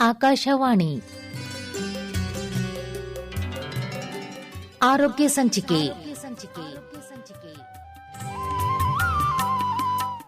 ಆಕಾಶವಾಣಿ. ಆರೋಗ್ಯ ಸಂಚಿಕೆ.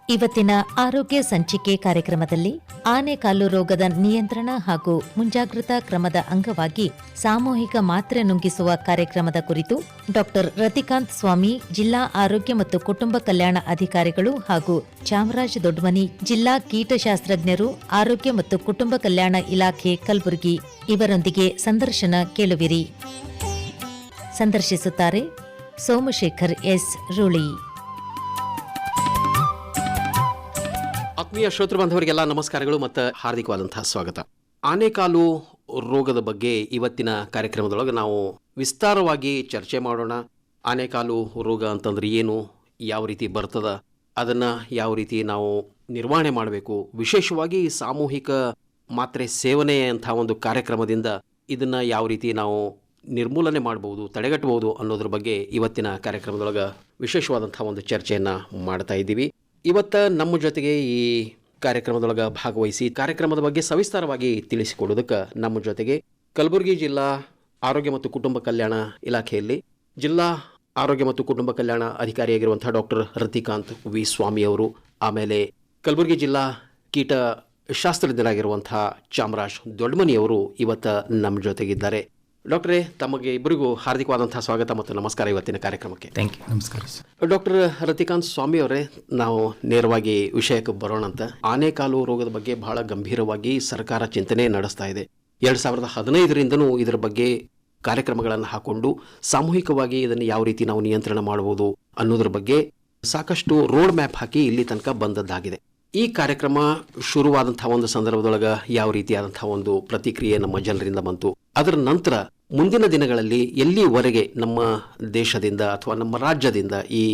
ಇವತ್ತಿನ ಆರೋಗ್ಯ ಸಂಚಿಕೆ ಕಾರ್ಯಕ್ರಮದಲ್ಲಿ ಆನೆಕಾಲು ರೋಗದ ನಿಯಂತ್ರಣ ಹಾಗೂ ಮುಂಜಾಗ್ರತಾ ಕ್ರಮದ ಅಂಗವಾಗಿ ಸಾಮೂಹಿಕ ಮಾತ್ರೆ ನುಂಗಿಸುವ ಕಾರ್ಯಕ್ರಮದ ಕುರಿತು ಡಾಕ್ಟರ್ ರತಿಕಾಂತ್ ಸ್ವಾಮಿ, ಜಿಲ್ಲಾ ಆರೋಗ್ಯ ಮತ್ತು ಕುಟುಂಬ ಕಲ್ಯಾಣ ಅಧಿಕಾರಿಗಳು ಹಾಗೂ ಚಾಮರಾಜ್ ದೊಡ್ಮನಿ, ಜಿಲ್ಲಾ ಕೀಟಶಾಸ್ತ್ರಜ್ಞರು, ಆರೋಗ್ಯ ಮತ್ತು ಕುಟುಂಬ ಕಲ್ಯಾಣ ಇಲಾಖೆ ಕಲಬುರಗಿ ಇವರೊಂದಿಗೆ ಸಂದರ್ಶನ ಕೇಳುವಿರಿ. ಸಂದರ್ಶಿಸುತ್ತಾರೆ ಸೋಮಶೇಖರ್ ಎಸ್ ರುಳಿ. ಆತ್ಮೀಯ ಶ್ರೋತೃ ಬಾಂಧವರಿಗೆಲ್ಲ ನಮಸ್ಕಾರಗಳು ಮತ್ತು ಹಾರ್ದಿಕವಾದಂತಹ ಸ್ವಾಗತ. ಆನೆಕಾಲು ರೋಗದ ಬಗ್ಗೆ ಇವತ್ತಿನ ಕಾರ್ಯಕ್ರಮದೊಳಗೆ ನಾವು ವಿಸ್ತಾರವಾಗಿ ಚರ್ಚೆ ಮಾಡೋಣ. ಆನೆಕಾಲು ರೋಗ ಅಂತಂದ್ರೆ ಏನು, ಯಾವ ರೀತಿ ಬರ್ತದ, ಅದನ್ನು ಯಾವ ರೀತಿ ನಾವು ನಿರ್ವಹಣೆ ಮಾಡಬೇಕು, ವಿಶೇಷವಾಗಿ ಸಾಮೂಹಿಕ ಮಾತ್ರೆ ಸೇವನೆ ಒಂದು ಕಾರ್ಯಕ್ರಮದಿಂದ ಇದನ್ನು ಯಾವ ರೀತಿ ನಾವು ನಿರ್ಮೂಲನೆ ಮಾಡಬಹುದು ತಡೆಗಟ್ಟಬಹುದು ಅನ್ನೋದ್ರ ಬಗ್ಗೆ ಇವತ್ತಿನ ಕಾರ್ಯಕ್ರಮದೊಳಗೆ ವಿಶೇಷವಾದಂಥ ಒಂದು ಚರ್ಚೆಯನ್ನು ಮಾಡ್ತಾ ಇದ್ದೀವಿ. ಇವತ್ತ ನಮ್ಮ ಜೊತೆಗೆ ಈ ಕಾರ್ಯಕ್ರಮದೊಳಗೆ ಭಾಗವಹಿಸಿ ಕಾರ್ಯಕ್ರಮದ ಬಗ್ಗೆ ಸವಿಸ್ತಾರವಾಗಿ ತಿಳಿಸಿಕೊಡೋದಕ್ಕೆ ನಮ್ಮ ಜೊತೆಗೆ ಕಲಬುರಗಿ ಜಿಲ್ಲಾ ಆರೋಗ್ಯ ಮತ್ತು ಕುಟುಂಬ ಕಲ್ಯಾಣ ಇಲಾಖೆಯಲ್ಲಿ ಜಿಲ್ಲಾ ಆರೋಗ್ಯ ಮತ್ತು ಕುಟುಂಬ ಕಲ್ಯಾಣ ಅಧಿಕಾರಿಯಾಗಿರುವಂಥ ಡಾಕ್ಟರ್ ರತಿಕಾಂತ್ ವಿ ಸ್ವಾಮಿ ಅವರು, ಆಮೇಲೆ ಕಲಬುರಗಿ ಜಿಲ್ಲಾ ಕೀಟ ಶಾಸ್ತ್ರಜ್ಞರಾಗಿರುವಂತಹ ಚಾಮರಾಜ್ ದೊಡ್ಮನಿಯವರು ಇವತ್ತ ನಮ್ಮ ಜೊತೆಗಿದ್ದಾರೆ. ಡಾಕ್ಟ್ರೇ ತಮಗೆ ಇಬ್ಬರಿಗೂ ಹಾರ್ದಿಕವಾದಂತಹ ಸ್ವಾಗತ ಮತ್ತು ನಮಸ್ಕಾರ ಇವತ್ತಿನ ಕಾರ್ಯಕ್ರಮಕ್ಕೆ. ಥ್ಯಾಂಕ್ ಯು ನಮಸ್ಕಾರ ಡಾಕ್ಟರ್ ರತಿಕಾಂತ್ ಸ್ವಾಮಿ ಅವರೇ ನಾವು ನೇರವಾಗಿ ವಿಷಯಕ್ಕೆ ಬರೋಣ ಅಂತ. ಆನೆಕಾಲು ರೋಗದ ಬಗ್ಗೆ ಬಹಳ ಗಂಭೀರವಾಗಿ ಸರ್ಕಾರ ಚಿಂತನೆ ನಡೆಸ್ತಾ ಇದೆ. ಎರಡು ಸಾವಿರದ ಹದಿನೈದರಿಂದನೂ ಇದರ ಬಗ್ಗೆ ಕಾರ್ಯಕ್ರಮಗಳನ್ನು ಹಾಕೊಂಡು ಸಾಮೂಹಿಕವಾಗಿ ಇದನ್ನು ಯಾವ ರೀತಿ ನಾವು ನಿಯಂತ್ರಣ ಮಾಡಬಹುದು ಅನ್ನೋದ್ರ ಬಗ್ಗೆ ಸಾಕಷ್ಟು ರೋಡ್ ಮ್ಯಾಪ್ ಹಾಕಿ ಇಲ್ಲಿ ತನಕ ಬಂದದ್ದಾಗಿದೆ. ಈ ಕಾರ್ಯಕ್ರಮ ಶುರುವಾದಂತಹ ಒಂದು ಸಂದರ್ಭದೊಳಗ ಯಾವ ರೀತಿಯಾದಂತಹ ಒಂದು ಪ್ರತಿಕ್ರಿಯೆ ನಮ್ಮ ಜನರಿಂದ ಬಂತು? ಅದರ ನಂತರ ಮುಂದಿನ ದಿನಗಳಲ್ಲಿ ಎಲ್ಲಿವರೆಗೆ ನಮ್ಮ ದೇಶದಿಂದ ಅಥವಾ ನಮ್ಮ ರಾಜ್ಯದಿಂದ ಈ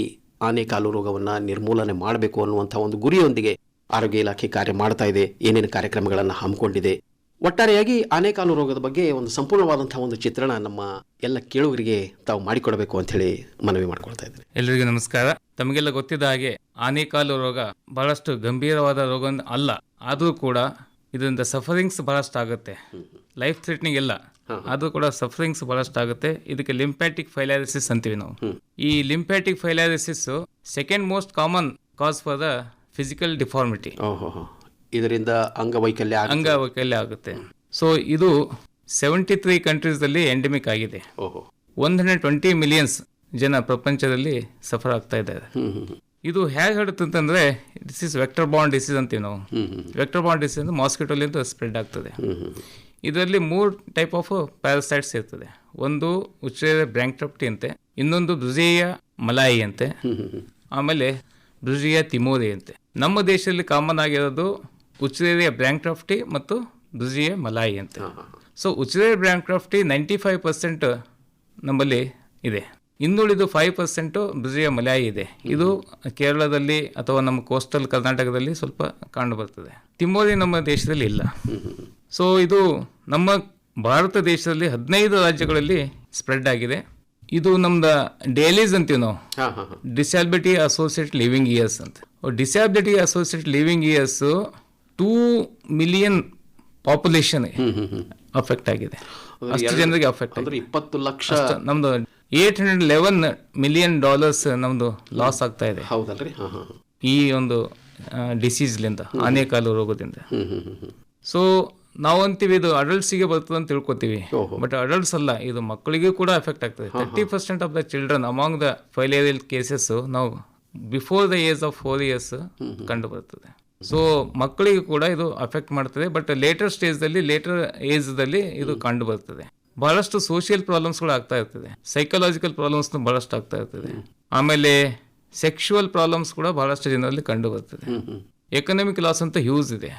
ಆನೆಕಾಲು ರೋಗವನ್ನು ನಿರ್ಮೂಲನೆ ಮಾಡಬೇಕು ಅನ್ನುವಂಥ ಒಂದು ಗುರಿಯೊಂದಿಗೆ ಆರೋಗ್ಯ ಇಲಾಖೆ ಕಾರ್ಯ ಮಾಡ್ತಾ ಇದೆ, ಏನೇನು ಕಾರ್ಯಕ್ರಮಗಳನ್ನು ಹಮ್ಮಿಕೊಂಡಿದೆ. ಒಟ್ಟಾರೆಯಾಗಿ ಆನೆಕಾಲು ರೋಗದ ಬಗ್ಗೆ ಒಂದು ಸಂಪೂರ್ಣವಾದಂತಹ ಒಂದು ಚಿತ್ರಣ ನಮ್ಮ ಎಲ್ಲ ಕೇಳುವರಿಗೆ ತಾವು ಮಾಡಿಕೊಡಬೇಕು ಅಂತ ಹೇಳಿ ಮನವಿ ಮಾಡ್ಕೊಳ್ತಾ ಇದ್ದೀನಿ. ಎಲ್ಲರಿಗೂ ನಮಸ್ಕಾರ. ತಮಗೆಲ್ಲ ಗೊತ್ತಿದ್ದ ಹಾಗೆ ಆನೆಕಾಲು ರೋಗ ಬಹಳಷ್ಟು ಗಂಭೀರವಾದ ರೋಗ ಅಲ್ಲ. ಆದರೂ ಕೂಡ ಇದರಿಂದ ಸಫರಿಂಗ್ಸ್ ಬಹಳಷ್ಟು ಆಗುತ್ತೆ. ಲೈಫ್ ಥ್ರೆಟ್ನಿಂಗ್ ಇಲ್ಲ. ಆದರೂ ಕೂಡ ಸಫರಿಂಗ್ಸ್ ಬಹಳಷ್ಟು ಆಗುತ್ತೆ. ಇದಕ್ಕೆ ಲಿಂಪ್ಯಾಟಿಕ್ ಫೈಲಾರಿಸಿಸ್ ಅಂತೀವಿ ನಾವು. ಈ lymphatic filariasis second most common cause for the physical deformity ಇದರಿಂದ ಅಂಗವೈಕಲ್ಯ ಅಂಗವೈಕಲ್ಯ ಆಗುತ್ತೆ. ಸೊ ಇದು ಸೆವೆಂಟಿ ತ್ರೀ ಕಂಟ್ರೀಸ್ದಲ್ಲಿ ಎಂಡೆಮಿಕ್ ಆಗಿದೆ. ಒನ್ ಹಂಡ್ರೆಡ್ ಟ್ವೆಂಟಿ ಮಿಲಿಯನ್ಸ್ ಜನ ಪ್ರಪಂಚದಲ್ಲಿ ಸಫರ್ ಆಗ್ತಾ ಇದ್ದಾರೆ. ಇದು ಹೇಗೆ ಹರಡುತ್ತಂತಂದ್ರೆ ದಿಸ್ ಇಸ್ ವೆಕ್ಟರ್ ಬಾಂಡ್ ಡಿಸೀಸ್ ಅಂತೀವಿ ನಾವು ವೆಕ್ಟರ್ ಬಾಂಡ್ ಡಿಸೀಸ್ ಅಂದ್ರೆ ಮಾಸ್ಕಿಟೋಲಿಂದ ಸ್ಪ್ರೆಡ್ ಆಗ್ತದೆ ಇದರಲ್ಲಿ ಮೂರು ಟೈಪ್ ಆಫ್ ಪ್ಯಾರಸೈಟ್ಸ್ ಇರ್ತದೆ ಒಂದು ಉಚ್ಚೇರ ಬ್ರ್ಯಾಂಕ್ಟಪ್ಟಿ ಅಂತೆ ಇನ್ನೊಂದು ಬ್ರುಜಿಯ ಮಲಾಯಿ ಅಂತೆ. ಆಮೇಲೆ ಬ್ರುಜಿಯ ತಿಮೋರಿ ಅಂತೆ ನಮ್ಮ ದೇಶದಲ್ಲಿ ಕಾಮನ್ ಆಗಿರೋದು ಉಚ್ಚೇರಿಯ ಬ್ರ್ಯಾಂಕ್ಟಪ್ಟಿ ಮತ್ತು ಬ್ರುಜಿಯ ಮಲಾಯಿ ಅಂತೆ. ಸೊ ಉಚಿತ ಬ್ರ್ಯಾಂಕ್ರಾಫ್ಟಿ ನೈಂಟಿ ಫೈವ್ ಪರ್ಸೆಂಟ್ ನಮ್ಮಲ್ಲಿ ಇದೆ ಇನ್ನುಳಿದು ಫೈವ್ ಪರ್ಸೆಂಟು ಬ್ರಿಜಿಯ ಮಲಯಾಯಿ ಇದೆ. ಇದು ಕೇರಳದಲ್ಲಿ ಅಥವಾ ನಮ್ಮ ಕೋಸ್ಟಲ್ ಕರ್ನಾಟಕದಲ್ಲಿ ಸ್ವಲ್ಪ ಕಂಡು ಬರ್ತದೆ. ತಿಮ್ಮೋರಿ ನಮ್ಮ ದೇಶದಲ್ಲಿ ಇಲ್ಲ. ಸೊ ಇದು ನಮ್ಮ ಭಾರತ ದೇಶದಲ್ಲಿ ಹದಿನೈದು ರಾಜ್ಯಗಳಲ್ಲಿ ಸ್ಪ್ರೆಡ್ ಆಗಿದೆ. ಇದು ನಮ್ದು ಡೇಲೀಸ್ ಅಂತೀವಿ ನಾವು. ಡಿಸ್ಯಾಬಿಲಿಟಿ ಅಸೋಸಿಯೇಟ್ ಲಿವಿಂಗ್ ಇಯರ್ಸ್ ಅಂತ. Disability associate living years two million population. Affect ಆಗಿದೆ. ಅಷ್ಟು ಜನರಿಗೆ ಅಫೆಕ್ಟ್ ಇಪ್ಪತ್ತು ಲಕ್ಷ ನಮ್ದು eight hundred eleven million dollars ನಮ್ದು ಲಾಸ್ ಆಗ್ತಾ ಇದೆ. ಹೌದಲ್ರಿ. ಈ ಒಂದು ಡಿಸೀಸ್ಲಿಂದ ಆನೆಕಾಲು ರೋಗದಿಂದ. ಸೊ ನಾವು ಅಂತೀವಿ ಇದು ಅಡಲ್ಟ್ಸಿಗೆ ಬರ್ತದೆ ಅಂತ ತಿಳ್ಕೊತೀವಿ. ಬಟ್ ಅಡಲ್ಟ್ಸ್ ಅಲ್ಲ ಇದು ಮಕ್ಕಳಿಗೂ ಕೂಡ ಎಫೆಕ್ಟ್ ಆಗ್ತದೆ. Thirty percent of the children among the filarial cases ನಾವು before the age of four years ಕಂಡು ಬರ್ತದೆ. ಸೊ ಮಕ್ಕಳಿಗೆ ಕೂಡ ಇದು ಅಫೆಕ್ಟ್ ಮಾಡ್ತದೆ. ಬಟ್ ಲೇಟರ್ ಸ್ಟೇಜ್ದಲ್ಲಿ ಲೇಟರ್ ಏಜ್ದಲ್ಲಿ ಇದು ಕಂಡು ಬರ್ತದೆ. ಬಹಳಷ್ಟು ಸೋಷಿಯಲ್ ಪ್ರಾಬ್ಲಮ್ಸ್ಗಳು ಆಗ್ತಾ ಇರ್ತದೆ. ಸೈಕಲಾಜಿಕಲ್ ಪ್ರಾಬ್ಲಮ್ಸ್ ಬಹಳಷ್ಟು ಆಗ್ತಾ ಇರ್ತದೆ. ಆಮೇಲೆ ಸೆಕ್ಷುವಲ್ ಪ್ರಾಬ್ಲಮ್ಸ್ ಕೂಡ ಬಹಳಷ್ಟು ಜನರಲ್ಲಿ ಕಂಡು ಬರ್ತದೆ. ಎಕನಾಮಿಕ್ ಲಾಸ್ ಅಂತ ಹ್ಯೂಸ್ ಇದೆ.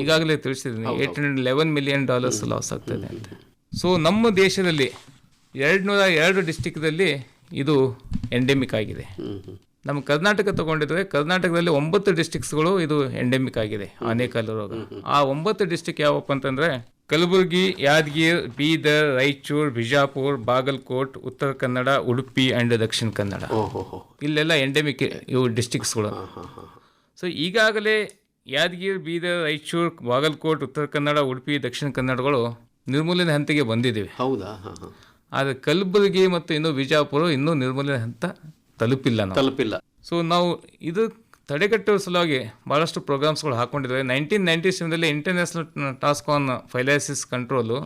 ಈಗಾಗಲೇ ತಿಳಿಸಿದ್ದೀನಿ eight hundred eleven million dollars loss ಆಗ್ತದೆ ಅಂತ. ಸೊ ನಮ್ಮ ದೇಶದಲ್ಲಿ ಎರಡು ನೂರ ಎರಡು ಡಿಸ್ಟಿಕ್ದಲ್ಲಿ ಇದು ಎಂಡೆಮಿಕ್ ಆಗಿದೆ. ನಮ್ಮ ಕರ್ನಾಟಕ ತಗೊಂಡಿದ್ರೆ ಕರ್ನಾಟಕದಲ್ಲಿ ಒಂಬತ್ತು ಡಿಸ್ಟಿಕ್ಸ್ಗಳು ಇದು ಎಂಡೆಮಿಕ್ ಆಗಿದೆ ಆನೆಕಾಲು ರೋಗ. ಆ ಒಂಬತ್ತು ಡಿಸ್ಟಿಕ್ ಯಾವಪ್ಪ ಅಂತಂದ್ರೆ ಕಲಬುರಗಿ ಯಾದಗಿರ್ ಬೀದರ್ ರಾಯಚೂರು ಬಿಜಾಪುರ್ ಬಾಗಲಕೋಟ್ ಉತ್ತರ ಕನ್ನಡ ಉಡುಪಿ ಅಂಡ್ ದಕ್ಷಿಣ ಕನ್ನಡ. ಇಲ್ಲೆಲ್ಲ ಎಂಡೆಮಿಕ್ ಇವು ಡಿಸ್ಟಿಕ್ಸ್ಗಳು ಸೊ ಈಗಾಗಲೇ ಯಾದಗಿರ್ ಬೀದರ್ ರಾಯಚೂರು ಬಾಗಲಕೋಟ್ ಉತ್ತರ ಕನ್ನಡ ಉಡುಪಿ ದಕ್ಷಿಣ ಕನ್ನಡಗಳು ನಿರ್ಮೂಲನೆ ಹಂತಿಗೆ ಬಂದಿದ್ದೀವಿ ಹೌದಾ? ಆದರೆ ಕಲಬುರಗಿ ಮತ್ತು ಇನ್ನು ಬಿಜಾಪುರ ಇನ್ನೂ ನಿರ್ಮೂಲನೆ ಹಂತ ತಲುಪಿಲ್ಲ ತಲುಪಿಲ್ಲ. ಸೊ ನಾವು ಇದು ತಡೆಗಟ್ಟುವ ಸಲುವಾಗಿ ಭಾಳಷ್ಟು ಪ್ರೋಗ್ರಾಮ್ಸ್ಗಳು ಹಾಕೊಂಡಿದ್ದಾರೆ nineteen ninety ಸೆವೆನಲ್ಲಿ international task on filariasis control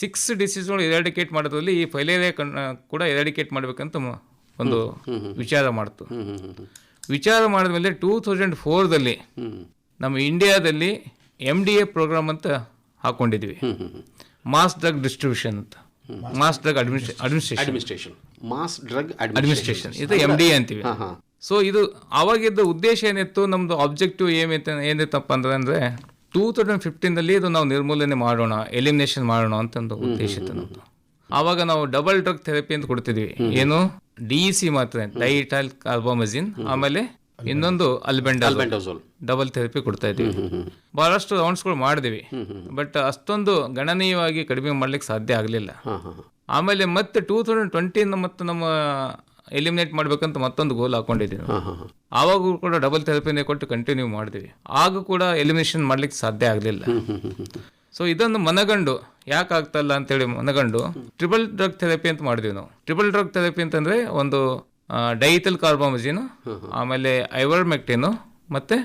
six ಡಿಸೀಸ್ಗಳು eradicate ಮಾಡೋದ್ರಲ್ಲಿ ಈ ಫೈಲೇರಿಯಾ ಕಣ್ಣ ಕೂಡ ಎರಾಡಿಕೇಟ್ ಮಾಡಬೇಕಂತ ಒಂದು ವಿಚಾರ ಮಾಡ್ತು. ವಿಚಾರ ಮಾಡಿದ ಮೇಲೆ ಟೂ ತೌಸಂಡ್ ಫೋರ್ದಲ್ಲಿ ನಮ್ಮ ಇಂಡಿಯಾದಲ್ಲಿ ಎಂ ಡಿ ಎ ಪ್ರೋಗ್ರಾಮ್ ಅಂತ ಹ್ಮ್ ಮಾಸ್ ಡ್ರಗ್ ಡಿಸ್ಟ್ರಿಬ್ಯೂಷನ್ ಅಂತ. Mass drug administration administration mass drug administration ಇದು ಎಂ ಡಿ ಎ ಅಂತೀವಿ. ಸೊ ಇದು ಅವಾಗಿದ್ದ ಉದ್ದೇಶ ಏನಿತ್ತು? ನಮ್ಮದು ಆಬ್ಜೆಕ್ಟಿವ್ ಏನಿತ್ತು ಏನಿತ್ತಪ್ಪ ಅಂದ್ರೆ ಅಂದರೆ ಟೂ ತೌಸಂಡ್ ಫಿಫ್ಟೀನಲ್ಲಿ ಇದು ನಾವು ನಿರ್ಮೂಲನೆ ಮಾಡೋಣ ಎಲಿಮಿನೇಷನ್ ಮಾಡೋಣ ಅಂತ ಒಂದು ಉದ್ದೇಶ ಇತ್ತು ನಮ್ಮದು ಆವಾಗ ನಾವು ಡಬಲ್ ಡ್ರಗ್ ಥೆರಪಿ ಅಂತ ಕೊಡ್ತಿದ್ವಿ. ಏನು? ಡಿ ಸಿ ಮಾತ್ರ ಡೈಟಲ್ ಕಾರ್ಬೋಮಜಿನ್ ಆಮೇಲೆ ಇನ್ನೊಂದು ಅಲ್ಬೆಂಡಾಲ್ ಅಲ್ಬೆಂಡೋಸೋಲ್ ಡಬಲ್ ಥೆರಪಿ ಕೊಡ್ತಾ ಇದ್ವಿ. ಬಹಳಷ್ಟು ರೌಂಡ್ಸ್ಗಳು ಮಾಡಿದ್ವಿ. ಬಟ್ ಅಷ್ಟೊಂದು ಗಣನೀಯವಾಗಿ ಕಡಿಮೆ ಮಾಡ್ಲಿಕ್ಕೆ ಸಾಧ್ಯ ಆಗಲಿಲ್ಲ. ಆಮೇಲೆ ಮತ್ತೆ ಟೂ ತೌಸಂಡ್ ಟ್ವೆಂಟಿಯಿಂದ ಮತ್ತೆ ನಮ್ಮ ಎಲಿಮಿನೇಟ್ ಮಾಡ್ಬೇಕಂತ ಮತ್ತೊಂದು ಗೋಲ್ ಹಾಕೊಂಡಿದ್ದೀವಿ ಆವಾಗೂ ಕೂಡ ಡಬಲ್ ಥೆರಪಿನೇ ಕೊಟ್ಟು ಕಂಟಿನ್ಯೂ ಮಾಡಿದ್ವಿ. ಆಗ ಕೂಡ ಎಲಿಮಿನೇಷನ್ ಮಾಡ್ಲಿಕ್ಕೆ ಸಾಧ್ಯ ಆಗಲಿಲ್ಲ. ಸೊ ಇದನ್ನು ಮನಗಂಡು. ಯಾಕೆ ಆಗ್ತಲ್ಲ ಅಂತೇಳಿ ಮನಗಂಡು. ಟ್ರಿಬಲ್ ಡ್ರಗ್ ಥೆರಪಿ ಅಂತ ಮಾಡಿದ್ವಿ ನಾವು. ಟ್ರಿಬಲ್ ಡ್ರಗ್ ಥೆರಪಿ ಅಂತಂದ್ರೆ ಒಂದು ಡೈಥಲ್ ಕಾರ್ಬಾಮಜಿನ್ ಆಮೇಲೆ ಐವರ್ಮೆಕ್ಟಿನು ಮತ್ತೆ